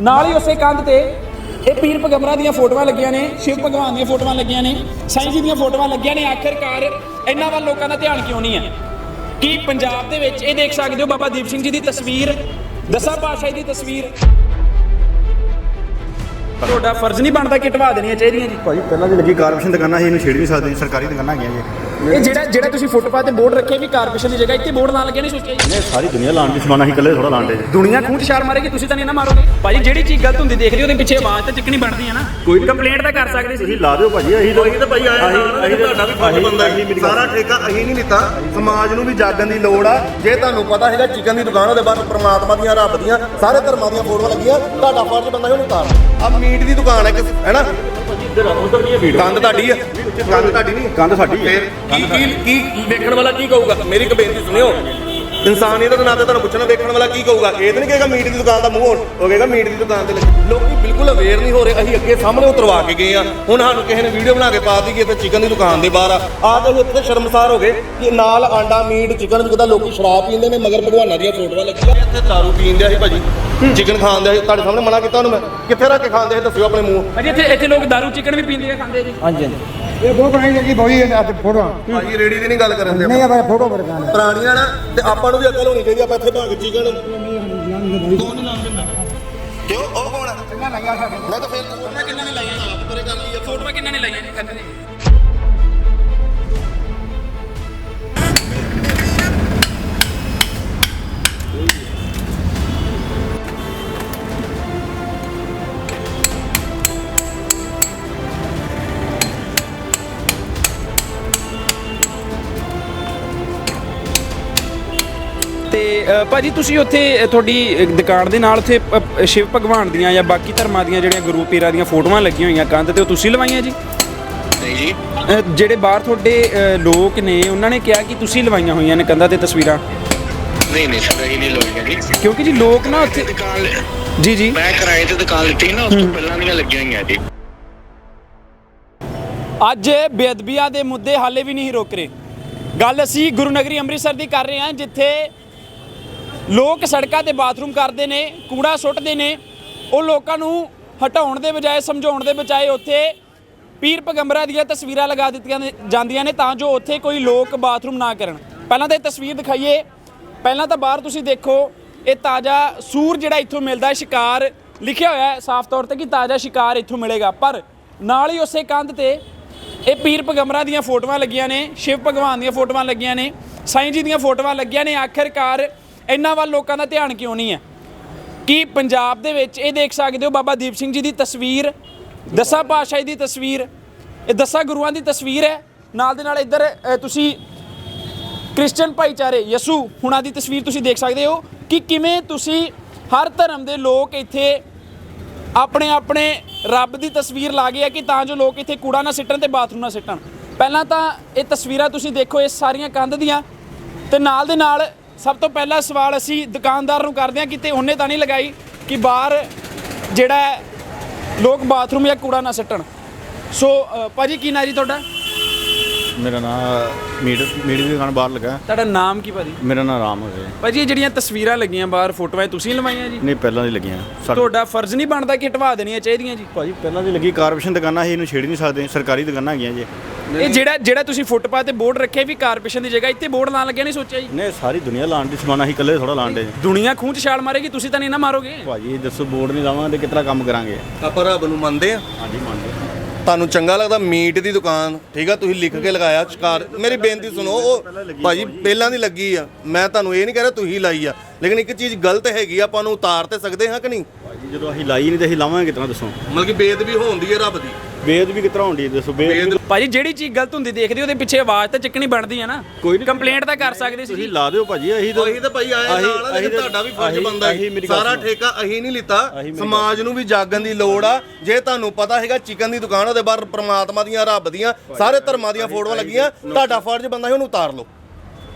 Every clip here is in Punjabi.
ਨਾਲ ਹੀ ਉਸੇ ਕੰਧ ਤੇ ਇਹ ਪੀਰ ਪੈਗੰਬਰਾਂ ਦੀਆਂ ਫੋਟੋਆਂ ਲੱਗੀਆਂ ਨੇ, ਸ਼ਿਵ ਭਗਵਾਨ ਦੀਆਂ ਫੋਟੋਆਂ ਲੱਗੀਆਂ ਨੇ, ਸਾਈਂ ਜੀ ਦੀਆਂ ਫੋਟੋਆਂ ਲੱਗੀਆਂ ਨੇ, ਆਖਿਰਕਾਰ ਇਹਨਾਂ ਵੱਲ ਲੋਕਾਂ ਦਾ ਧਿਆਨ ਕਿਉਂ ਨਹੀਂ ਹੈ? ਕੀ ਪੰਜਾਬ ਦੇ ਵਿੱਚ ਇਹ ਦੇਖ ਸਕਦੇ ਹੋ ਬਾਬਾ ਦੀਪ ਸਿੰਘ ਜੀ ਦੀ ਤਸਵੀਰ, ਦਸਾਂ ਪਾਤਸ਼ਾਹੀ ਦੀ ਤਸਵੀਰ। ਤੁਹਾਡਾ ਫਰਜ਼ ਨਹੀਂ ਬਣਦਾ ਕਿ ਢਵਾ ਦੇਣੀਆਂ ਚਾਹੀਦੀਆਂ ਜੀ। ਭਾਜੀ, ਪਹਿਲਾਂ ਦੀ ਲੱਗੀ ਕਾਰਪੋਰੇਸ਼ਨ ਦੁਕਾਨਾਂ ਸੀ, ਇਹਨੂੰ ਛੇੜ ਨਹੀਂ ਸਕਦੇ ਸਰਕਾਰੀ ਦੁਕਾਨਾਂ ਹੈਗੀਆਂ ਜੀ। ਇਹ ਜਿਹੜਾ ਜਿਹੜਾ ਤੁਸੀਂ ਫੁੱਟਪਾਥ ਤੇ ਬੋਰਡ ਰੱਖੇ ਵੀ ਕਾਰਪੋਰੇਸ਼ਨ ਦੀ ਜਗ੍ਹਾ ਇੱਥੇ ਬੋਰਡ ਲਾ ਲੱਗਿਆ ਨਹੀਂ ਸੋਚਿਆ ਜੀ? ਇਹ ਸਾਰੀ ਦੁਨੀਆ ਲਾਉਣ ਦੀ ਸਮਾਨਾ ਹੀ ਇਕੱਲੇ ਥੋੜਾ ਲਾਉਂਦੇ ਜੀ। ਦੁਨੀਆ ਖੂੰਟ ਛਾਲ ਮਾਰੇਗੀ ਤੁਸੀਂ ਤਾਂ ਨਹੀਂ ਨਾ ਮਾਰੋਗੇ। ਭਾਜੀ ਜਿਹੜੀ ਚੀਜ਼ ਗਲਤ ਹੁੰਦੀ ਦੇਖਦੇ ਉਹਦੇ ਪਿੱਛੇ ਆਵਾਜ਼ ਤਾਂ ਚੱਕਣੀ ਬਣਦੀ ਹੈ ਨਾ। ਕੋਈ ਕੰਪਲੇਂਟ ਤਾਂ ਕਰ ਸਕਦੇ ਸੀ। ਤੁਸੀਂ ਲਾ ਦਿਓ ਭਾਜੀ ਅਸੀਂ ਉਹੀ ਤਾਂ ਭਾਈ ਆਇਆ ਅਸੀਂ- ਤੁਹਾਡਾ ਵੀ ਫਰਜ਼ ਅਸੀਂ- ਬੰਦਾ ਅਸੀਂ ਸਾਰਾ ਠੇਕਾ ਅਸੀਂ ਨਹੀਂ ਲਿੱਤਾ। ਸਮਾਜ ਨੂੰ ਵੀ ਜਾਗਣ ਦੀ ਲੋੜ ਆ। ਜੇ ਤੁਹਾਨੂੰ ਪਤਾ ਹੈਗਾ ਚਿਕਨ ਦੀ ਦੁਕਾਨ ਉਹਦੇ ਬਾਅਦ ਪ੍ਰਮਾਤਮਾ ਦੀਆਂ ਰੱਬ ਦੀਆਂ ਸਾਰੇ ਧਰਮਾਂ ਦੀਆਂ ਫੋਟੋਆਂ ਲੱਗੀਆਂ ਤੁਹਾਡਾ ਫਰਜ਼ ਬੰਦਾ ਉਹਨੂੰ ਉਤਾਰ ਆ ਮੀਟ ਦੀ ਦੁਕਾਨ ਹੈ ਕਿ ਹੈਨਾ ਕੰਧ ਤੁਹਾਡੀ ਆ। ਕੰਧ ਤੁਹਾਡੀ ਨਹੀਂ ਕੰਧ ਸਾਡੀ ਹੈ ਫਿਰ ਕੀ ਕੀ ਕੀ ਵੇਖਣ ਵਾਲਾ ਕੀ ਕਹੂਗਾ? ਮੇਰੀ ਇੱਕ ਬੇਨਤੀ ਸੁਣਿਓ। ਇਨਸਾਨੀਅਤ ਦੇ ਨਾਤੇ ਤੁਹਾਨੂੰ ਪੁੱਛਣਾ ਵੇਖਣ ਵਾਲਾ ਕੀ ਕਹੂਗਾ। ਇਹ ਤਾਂ ਨਹੀਂ ਕਹੇਗਾ ਮੀਟ ਦੀ ਦੁਕਾਨ ਦਾ ਮੂੰਹ ਹੋਣ ਉਹ ਕਹੇਗਾ ਮੀਟ ਦੀ ਦੁਕਾਨ ਤੇ ਲੱਗੀ। ਲੋਕੀ ਬਿਲਕੁਲ ਅਵੇਅਰ ਨਹੀਂ ਹੋ ਰਹੇ ਅਸੀਂ ਅੱਗੇ ਸਾਹਮਣੇ ਉਤਰਵਾ ਕੇ ਗਏ ਆ। ਹੁਣ ਸਾਨੂੰ ਕਿਸੇ ਨੇ ਵੀਡੀਓ ਬਣਾ ਕੇ ਪਾ ਦਿੱਤੀ ਕਿ ਇੱਥੇ ਚਿਕਨ ਦੀ ਦੁਕਾਨ ਦੇ ਬਾਹਰ ਆ। ਆ ਤਾਂ ਅਸੀਂ ਉੱਥੇ ਸ਼ਰਮਸਾਰ ਹੋ ਗਏ ਕਿ ਨਾਲ ਆਂਡਾ ਮੀਟ ਚਿਕਨ ਵਿਕਦਾ ਲੋਕੀ ਸ਼ਰਾਬ ਪੀਂਦੇ ਨੇ ਮਗਰ ਭਗਵਾਨਾਂ ਦੀਆਂ ਫੋਟੋਆਂ ਲੱਗੀਆਂ। ਇੱਥੇ ਦਾਰੂ ਪੀਂਦੇ ਸੀ ਭਾਜੀ। ਚਿਕਨ ਖਾਣ ਦੇ ਤੁਹਾਡੇ ਸਾਹਮਣੇ ਮਨਾ ਕੀਤਾ ਉਹਨੂੰ ਮੈਂ। ਕਿੱਥੇ ਰੱਖ ਕੇ ਖਾਂਦੇ ਦੱਸਿਓ ਆਪਣੇ ਮੂੰਹ। ਭਾਜੀ ਇੱਥੇ ਇੱਥੇ ਲੋਕ ਦਾਰੂ ਚਿਕਨ ਵੀ ਪੀਂਦੇ ਆ ਖਾਂਦੇ ਜੀ। ਇਹ ਬਹੁਤ ਬਣਾਈ ਲੱਗੀ ਬੋਈ ਅੱਜ ਫੋਟੋ। ਭਾਜੀ ਰੇੜੀ ਦੀ ਨਹੀਂ ਗੱਲ ਕਰਨ ਦੇ ਨਹੀਂ ਆ ਫੋਟੋ ਪਰ ਗਾਣਾ ਪੁਰਾਣੀਆਂ ਨਾ ਤੇ ਆਪਾਂ ਨੂੰ ਵੀ ਅਕਲ ਹੋਣੀ ਚਾਹੀਦੀ ਆਪਾਂ ਇੱਥੇ ਭਾਗ ਚਿਕਨ। ਕੌਣ ਨਹੀਂ ਨਾਮ ਦਿੰਦਾ ਕਿਉਂ? ਉਹ ਕੌਣ ਹੈ ਕਿੰਨਾ ਲੱਗਿਆ ਸਾਡੇ ਮੈਂ ਤਾਂ ਫਿਰ ਉਹਨਾਂ ਕਿੰਨਾ ਨੇ ਲਾਈਆਂ ਆਪ ਪਰੇ ਕਰ ਲਈ ਫੋਟੋਆਂ ਕਿੰਨਾਂ ਨੇ ਲਾਈਆਂ ਜੀ? ਕੰਧ ਤੇ ਅ, ਭਾਜੀ ਤੁਸੀਂ ਉੱਥੇ ਅ, ਤੁਹਾਡੀ ਦੁਕਾਨ ਦੇ ਨਾਲ ਉੱਥੇ ਅ, ਸ਼ਿਵ ਭਗਵਾਨ ਦੀਆਂ ਜਾਂ ਬਾਕੀ ਧਰਮਾਂ ਦੀਆਂ ਜਿਹੜੀਆਂ ਗੁਰੂ ਪੀਰਾਂ ਦੀਆਂ ਫੋਟੋਆਂ ਲੱਗੀਆਂ ਹੋਈਆਂ ਕੰਧ ਤੇ ਉਹ ਤੁਸੀਂ ਲਵਾਈਆਂ ਜੀ? ਨਹੀਂ ਜੀ। ਅ, ਜਿਹੜੇ ਬਾਹਰ ਤੁਹਾਡੇ ਅ, ਲੋਕ ਨੇ ਉਹਨਾਂ ਨੇ ਕਿਹਾ ਕਿ ਤੁਸੀਂ ਲਵਾਈਆਂ ਹੋਈਆਂ ਨੇ ਕੰਧਾਂ ਤੇ ਤਸਵੀਰਾਂ? ਨਹੀਂ ਨਹੀਂ ਸਰ ਇਹ ਨਹੀਂ ਲੋਈਆਂ ਜੀ। ਕਿਉਂਕਿ ਜੀ ਲੋਕ ਨਾ ਉੱਥੇ ਦੁਕਾਨ ਲ- ਜੀ ਜੀ। ਮੈਂ ਕਿਰਾਏ ਤੇ ਦੁਕਾਨ ਲਿੱਤੀ ਨਾ ਉਸ ਤੋਂ ਪਹਿਲਾਂ ਦੀਆਂ ਲੱਗੀਆਂ ਹੋਈਆਂ ਜੀ। ਅੱਜ ਬੇਅਦਬੀਆਂ ਦੇ ਮੁੱਦੇ ਹਾਲੇ ਵੀ ਨਹੀਂ ਰੁਕ ਰਹੇ। ਗੱਲ ਅਸੀਂ ਗੁਰੂ ਨਗਰੀ ਅੰਮ੍ਰਿਤਸਰ ਦੀ ਕਰ ਰਹੇ ਹਾਂ ਜਿੱਥੇ ਲੋਕ ਸੜਕਾਂ ਤੇ ਬਾਥਰੂਮ ਕਰਦੇ ਨੇ, ਕੂੜਾ ਸੁੱਟਦੇ ਨੇ। ਉਹ ਲੋਕਾਂ ਨੂੰ ਹਟਾਉਣ ਦੇ ਬਜਾਏ, ਸਮਝਾਉਣ ਦੇ ਬਜਾਏ ਉੱਥੇ ਪੀਰ ਪਗੰਬਰਾ ਦੀਆਂ ਤਸਵੀਰਾਂ ਲਗਾ ਦਿੱਤੀਆਂ ਜਾਂਦੀਆਂ ਨੇ ਤਾਂ ਜੋ ਉੱਥੇ ਕੋਈ ਲੋਕ ਬਾਥਰੂਮ ਨਾ ਕਰਨ। ਪਹਿਲਾਂ ਤਾਂ ਇਹ ਤਸਵੀਰ ਦਿਖਾਈਏ। ਪਹਿਲਾਂ ਤਾਂ ਬਾਹਰ ਤੁਸੀਂ ਦੇਖੋ, ਇਹ ਤਾਜ਼ਾ ਸੂਰ ਜਿਹੜਾ ਇੱਥੋਂ ਮਿਲਦਾ, ਸ਼ਿਕਾਰ ਲਿਖਿਆ ਹੋਇਆ ਹੈ, ਸਾਫ਼ ਤੌਰ ਤੇ ਕਿ ਤਾਜ਼ਾ ਸ਼ਿਕਾਰ ਇੱਥੋਂ ਮਿਲੇਗਾ। ਪਰ ਨਾਲ ਹੀ ਉਸੇ ਕੰਧ ਤੇ ਇਹ ਪੀਰ ਪੈਗੰਬਰਾਂ ਦੀਆਂ ਫੋਟੋਆਂ ਲੱਗੀਆਂ ਨੇ, ਸ਼ਿਵ ਭਗਵਾਨ ਦੀਆਂ ਫੋਟੋਆਂ ਲੱਗੀਆਂ ਨੇ, ਸਾਈਂ ਜੀ ਦੀਆਂ ਫੋਟੋਆਂ ਲੱਗੀਆਂ ਨੇ। ਆਖਿਰਕਾਰ ਇਹਨਾਂ ਵੱਲ ਲੋਕਾਂ ਦਾ ਧਿਆਨ ਕਿਉਂ ਨਹੀਂ ਹੈ? ਕਿ ਪੰਜਾਬ ਦੇ ਵਿੱਚ ਇਹ ਦੇਖ ਸਕਦੇ ਹੋ ਬਾਬਾ ਦੀਪ ਸਿੰਘ ਜੀ ਦੀ ਤਸਵੀਰ, ਦਸਾਂ ਪਾਤਸ਼ਾਹੀ ਦੀ ਤਸਵੀਰ, ਇਹ ਦਸਾਂ ਗੁਰੂਆਂ ਦੀ ਤਸਵੀਰ ਹੈ। ਨਾਲ ਦੇ ਨਾਲ ਇੱਧਰ ਤੁਸੀਂ ਕ੍ਰਿਸਚੀਅਨ ਭਾਈਚਾਰੇ, ਯਸੂ ਹੁਣਾਂ ਦੀ ਤਸਵੀਰ ਤੁਸੀਂ ਦੇਖ ਸਕਦੇ ਹੋ ਕਿ ਕਿਵੇਂ ਤੁਸੀਂ ਹਰ ਧਰਮ ਦੇ ਲੋਕ ਇੱਥੇ ਆਪਣੇ ਆਪਣੇ ਰੱਬ ਦੀ ਤਸਵੀਰ ਲਾ ਗਏ ਆ ਕਿ ਤਾਂ ਜੋ ਲੋਕ ਇੱਥੇ ਕੂੜਾ ਨਾ ਸਿੱਟਣ ਤੇ ਬਾਥਰੂਮ ਨਾ ਸਿੱਟਣ। ਪਹਿਲਾਂ ਤਾਂ ਇਹ ਤਸਵੀਰਾਂ ਤੁਸੀਂ ਦੇਖੋ, ਇਹ ਸਾਰੀਆਂ ਕੰਧ ਦੀਆਂ ਤੇ ਨਾਲ ਦੇ ਨਾਲ ਸਭ ਤੋਂ ਪਹਿਲਾ ਸਵਾਲ ਅਸੀਂ ਦੁਕਾਨਦਾਰ ਨੂੰ ਕਰਦੇ ਹਾਂ ਕਿਤੇ ਉਹਨੇ ਤਾਂ ਨਹੀਂ ਲਗਾਈ ਕਿ ਬਾਹਰ ਜਿਹੜਾ ਲੋਕ ਬਾਥਰੂਮ ਜਾਂ ਕੂੜਾ ਨਾ ਸਿੱਟਣ। ਸੋ ਅ, ਭਾਜੀ ਕੀ ਨਾਂ ਜੀ ਤੁਹਾਡਾ? ਮੇਰਾ ਨਾਮ ਮੀਟ ਮੀਟ ਦੀ ਦੁਕਾਨ ਬਾਹਰ ਲੱਗਾ। ਤੁਹਾਡਾ ਨਾਮ ਕੀ ਭਾਜੀ? ਮੇਰਾ ਨਾਮ ਰਾਮ ਹੋ ਭਾਜੀ ਇਹ ਜਿਹੜੀਆਂ ਤਸਵੀਰਾਂ ਲੱਗੀਆਂ ਬਾਹਰ ਫੋਟੋਆਂ ਇਹ ਤੁਸੀਂ ਲਵਾਈਆਂ ਜੀ? ਨਹੀਂ ਪਹਿਲਾਂ ਦੀ ਲੱਗੀਆਂ। ਸਾਡੇ- ਤੁਹਾਡਾ ਫਰਜ਼ ਨਹੀਂ ਬਣਦਾ ਕਿ ਹਟਵਾ ਦੇਣੀਆਂ ਚਾਹੀਦੀਆਂ ਜੀ? ਭਾਜੀ ਪਹਿਲਾਂ ਦੀ ਲੱਗੀ ਕਾਰਪੋਰੇਸ਼ਨ ਦੁਕਾਨਾਂ ਸੀ ਇਹਨੂੰ ਛੇੜ ਨਹੀਂ ਸਕਦੇ। ਸਰਕਾਰੀ ਦੁਕਾਨਾਂ ਹੈਗੀਆਂ ਜੀ। ਇਹ ਜਿਹੜਾ ਜਿਹੜਾ ਤੁਸੀਂ ਫੁੱਟਪਾਥ ਤੇ ਬੋਰਡ ਰੱਖੇ ਵੀ ਕਾਰਪੋਰੇਸ਼ਨ ਦੀ ਜਗ੍ਹਾ ਇੱਥੇ ਬੋਰਡ ਲਾਣ ਲੱਗਿਆ ਨਹੀਂ ਸੋਚਿਆ ਜੀ? ਨਹੀਂ ਸਾਰੀ ਦੁਨੀਆ ਲਾਉਣ ਦੀ ਸਮਾਨਾ ਹੀ ਇਕੱਲੇ ਥੋੜਾ ਲਾਉਂਦੇ ਜੀ ਦੁਨੀਆ ਖੂੰਚ ਛਾਲ ਮਾਰੇਗੀ ਤੁਸੀਂ ਤਾਂ ਨਹੀਂ ਨਾ ਮਾਰੋਗੇ। ਭਾਜੀ ਦੱਸੋ ਬੋਰਡ ਨਹੀਂ ਲਾਵਾਂਗੇ ਤੇ ਕਿਤਨਾ ਕੰਮ ਕਰਾਂਗੇ? ਆਪਾਂ ਰੱਬ ਨੂੰ ਮੰਨਦੇ ਆ। ਹਾਂਜੀ ਮੰਨਦੇ ਤੁਹਾਨੂੰ ਚੰਗਾ ਲੱਗਦਾ ਮੀਟ ਦੀ ਦੁਕਾਨ ਠੀਕ ਆ ਤੁਸੀਂ ਲਿਖ ਕੇ ਲਗਾਇਆ ਸ਼ਿਕਾਰ ਮੇਰੀ ਬੇਨਤੀ ਸੁਣੋ ਉਹ ਭਾਜੀ ਪਹਿਲਾਂ ਦੀ ਲੱਗੀ ਆ। ਮੈਂ ਤੁਹਾਨੂੰ ਇਹ ਨਹੀਂ ਕਹਿ ਰਿਹਾ ਤੁਸੀਂ ਲਾਈ ਆ। ਲੇਕਿਨ ਇੱਕ ਚੀਜ਼ ਗਲਤ ਹੈਗੀ ਆ, ਆਪਾਂ ਨੂੰ ਉਤਾਰ ਤੇ ਸਕਦੇ ਹਾਂ ਕਿ ਨਹੀਂ? ਭਾਜੀ ਜਦੋਂ ਅਸੀਂ ਲਾਈ ਨਹੀਂ ਤੇ ਅਸੀਂ ਲਾਵਾਂਗੇ ਕਿਤਨਾ ਦੱਸੋ? ਮਤਲਬ ਕਿ ਬੇਦਬੀ ਹੋਉਂਦੀ ਹੈ ਰੱਬ ਦੀ। ਵੇਦ ਵੀ ਕਿਤਨਾ ਹੁੰਦੀ ਹੈ ਦੱਸੋ ਵੇਦ ਭਾਜੀ ਜਿਹੜੀ ਚੀਜ਼ ਗਲਤ ਹੁੰਦੀ ਦੇਖਦੇ ਉਹਦੇ ਪਿੱਛੇ ਆਵਾਜ਼ ਤਾਂ ਚੱਕਣੀ ਬਣਦੀ ਹੈ ਨਾ। ਕੋਈ ਨਹੀਂ। ਕੰਪਲੇਂਟ ਤਾਂ ਕਰ ਸਕਦੇ ਸੀ ਤੁਸੀਂ ਲਾ ਦਿਓ ਭਾਜੀ ਅਸੀਂ ਤਾਂ ਉਹੀ ਤਾਂ ਭਾਈ ਆਇਆ ਅਸੀਂ- ਨਾਲ ਲੇਕਿਨ ਅਸੀਂ ਤੁਹਾਡਾ ਵੀ ਫਰਜ਼ ਅਸੀਂ- ਅਸੀਂ ਮੇਰੀ ਗੱਲ ਸਾਰਾ ਸੁਣੋ। ਠੇਕਾ ਅਸੀਂ ਨਹੀਂ ਲਿੱਤਾ। ਅਸੀਂ ਮੇਰੀ ਸਮਾਜ ਨੂੰ ਵੀ ਜਾਗਣ ਦੀ ਲੋੜ ਆ। ਜੇ ਤੁਹਾਨੂੰ ਪਤਾ ਹੈਗਾ ਚਿਕਨ ਦੀ ਦੁਕਾਨ ਉਹਦੇ ਬਾਹਰ ਪ੍ਰਮਾਤਮਾ ਦੀਆਂ ਰੱਬ ਦੀਆਂ ਸਾਰੇ ਧਰਮਾਂ ਦੀਆਂ ਫੋਟੋਆਂ ਲੱਗੀਆਂ। ਤੁਹਾਡਾ ਫਰਜ਼ ਬੰਦਾ ਹੈ ਉਹਨੂੰ ਉਤਾਰ ਲਓ।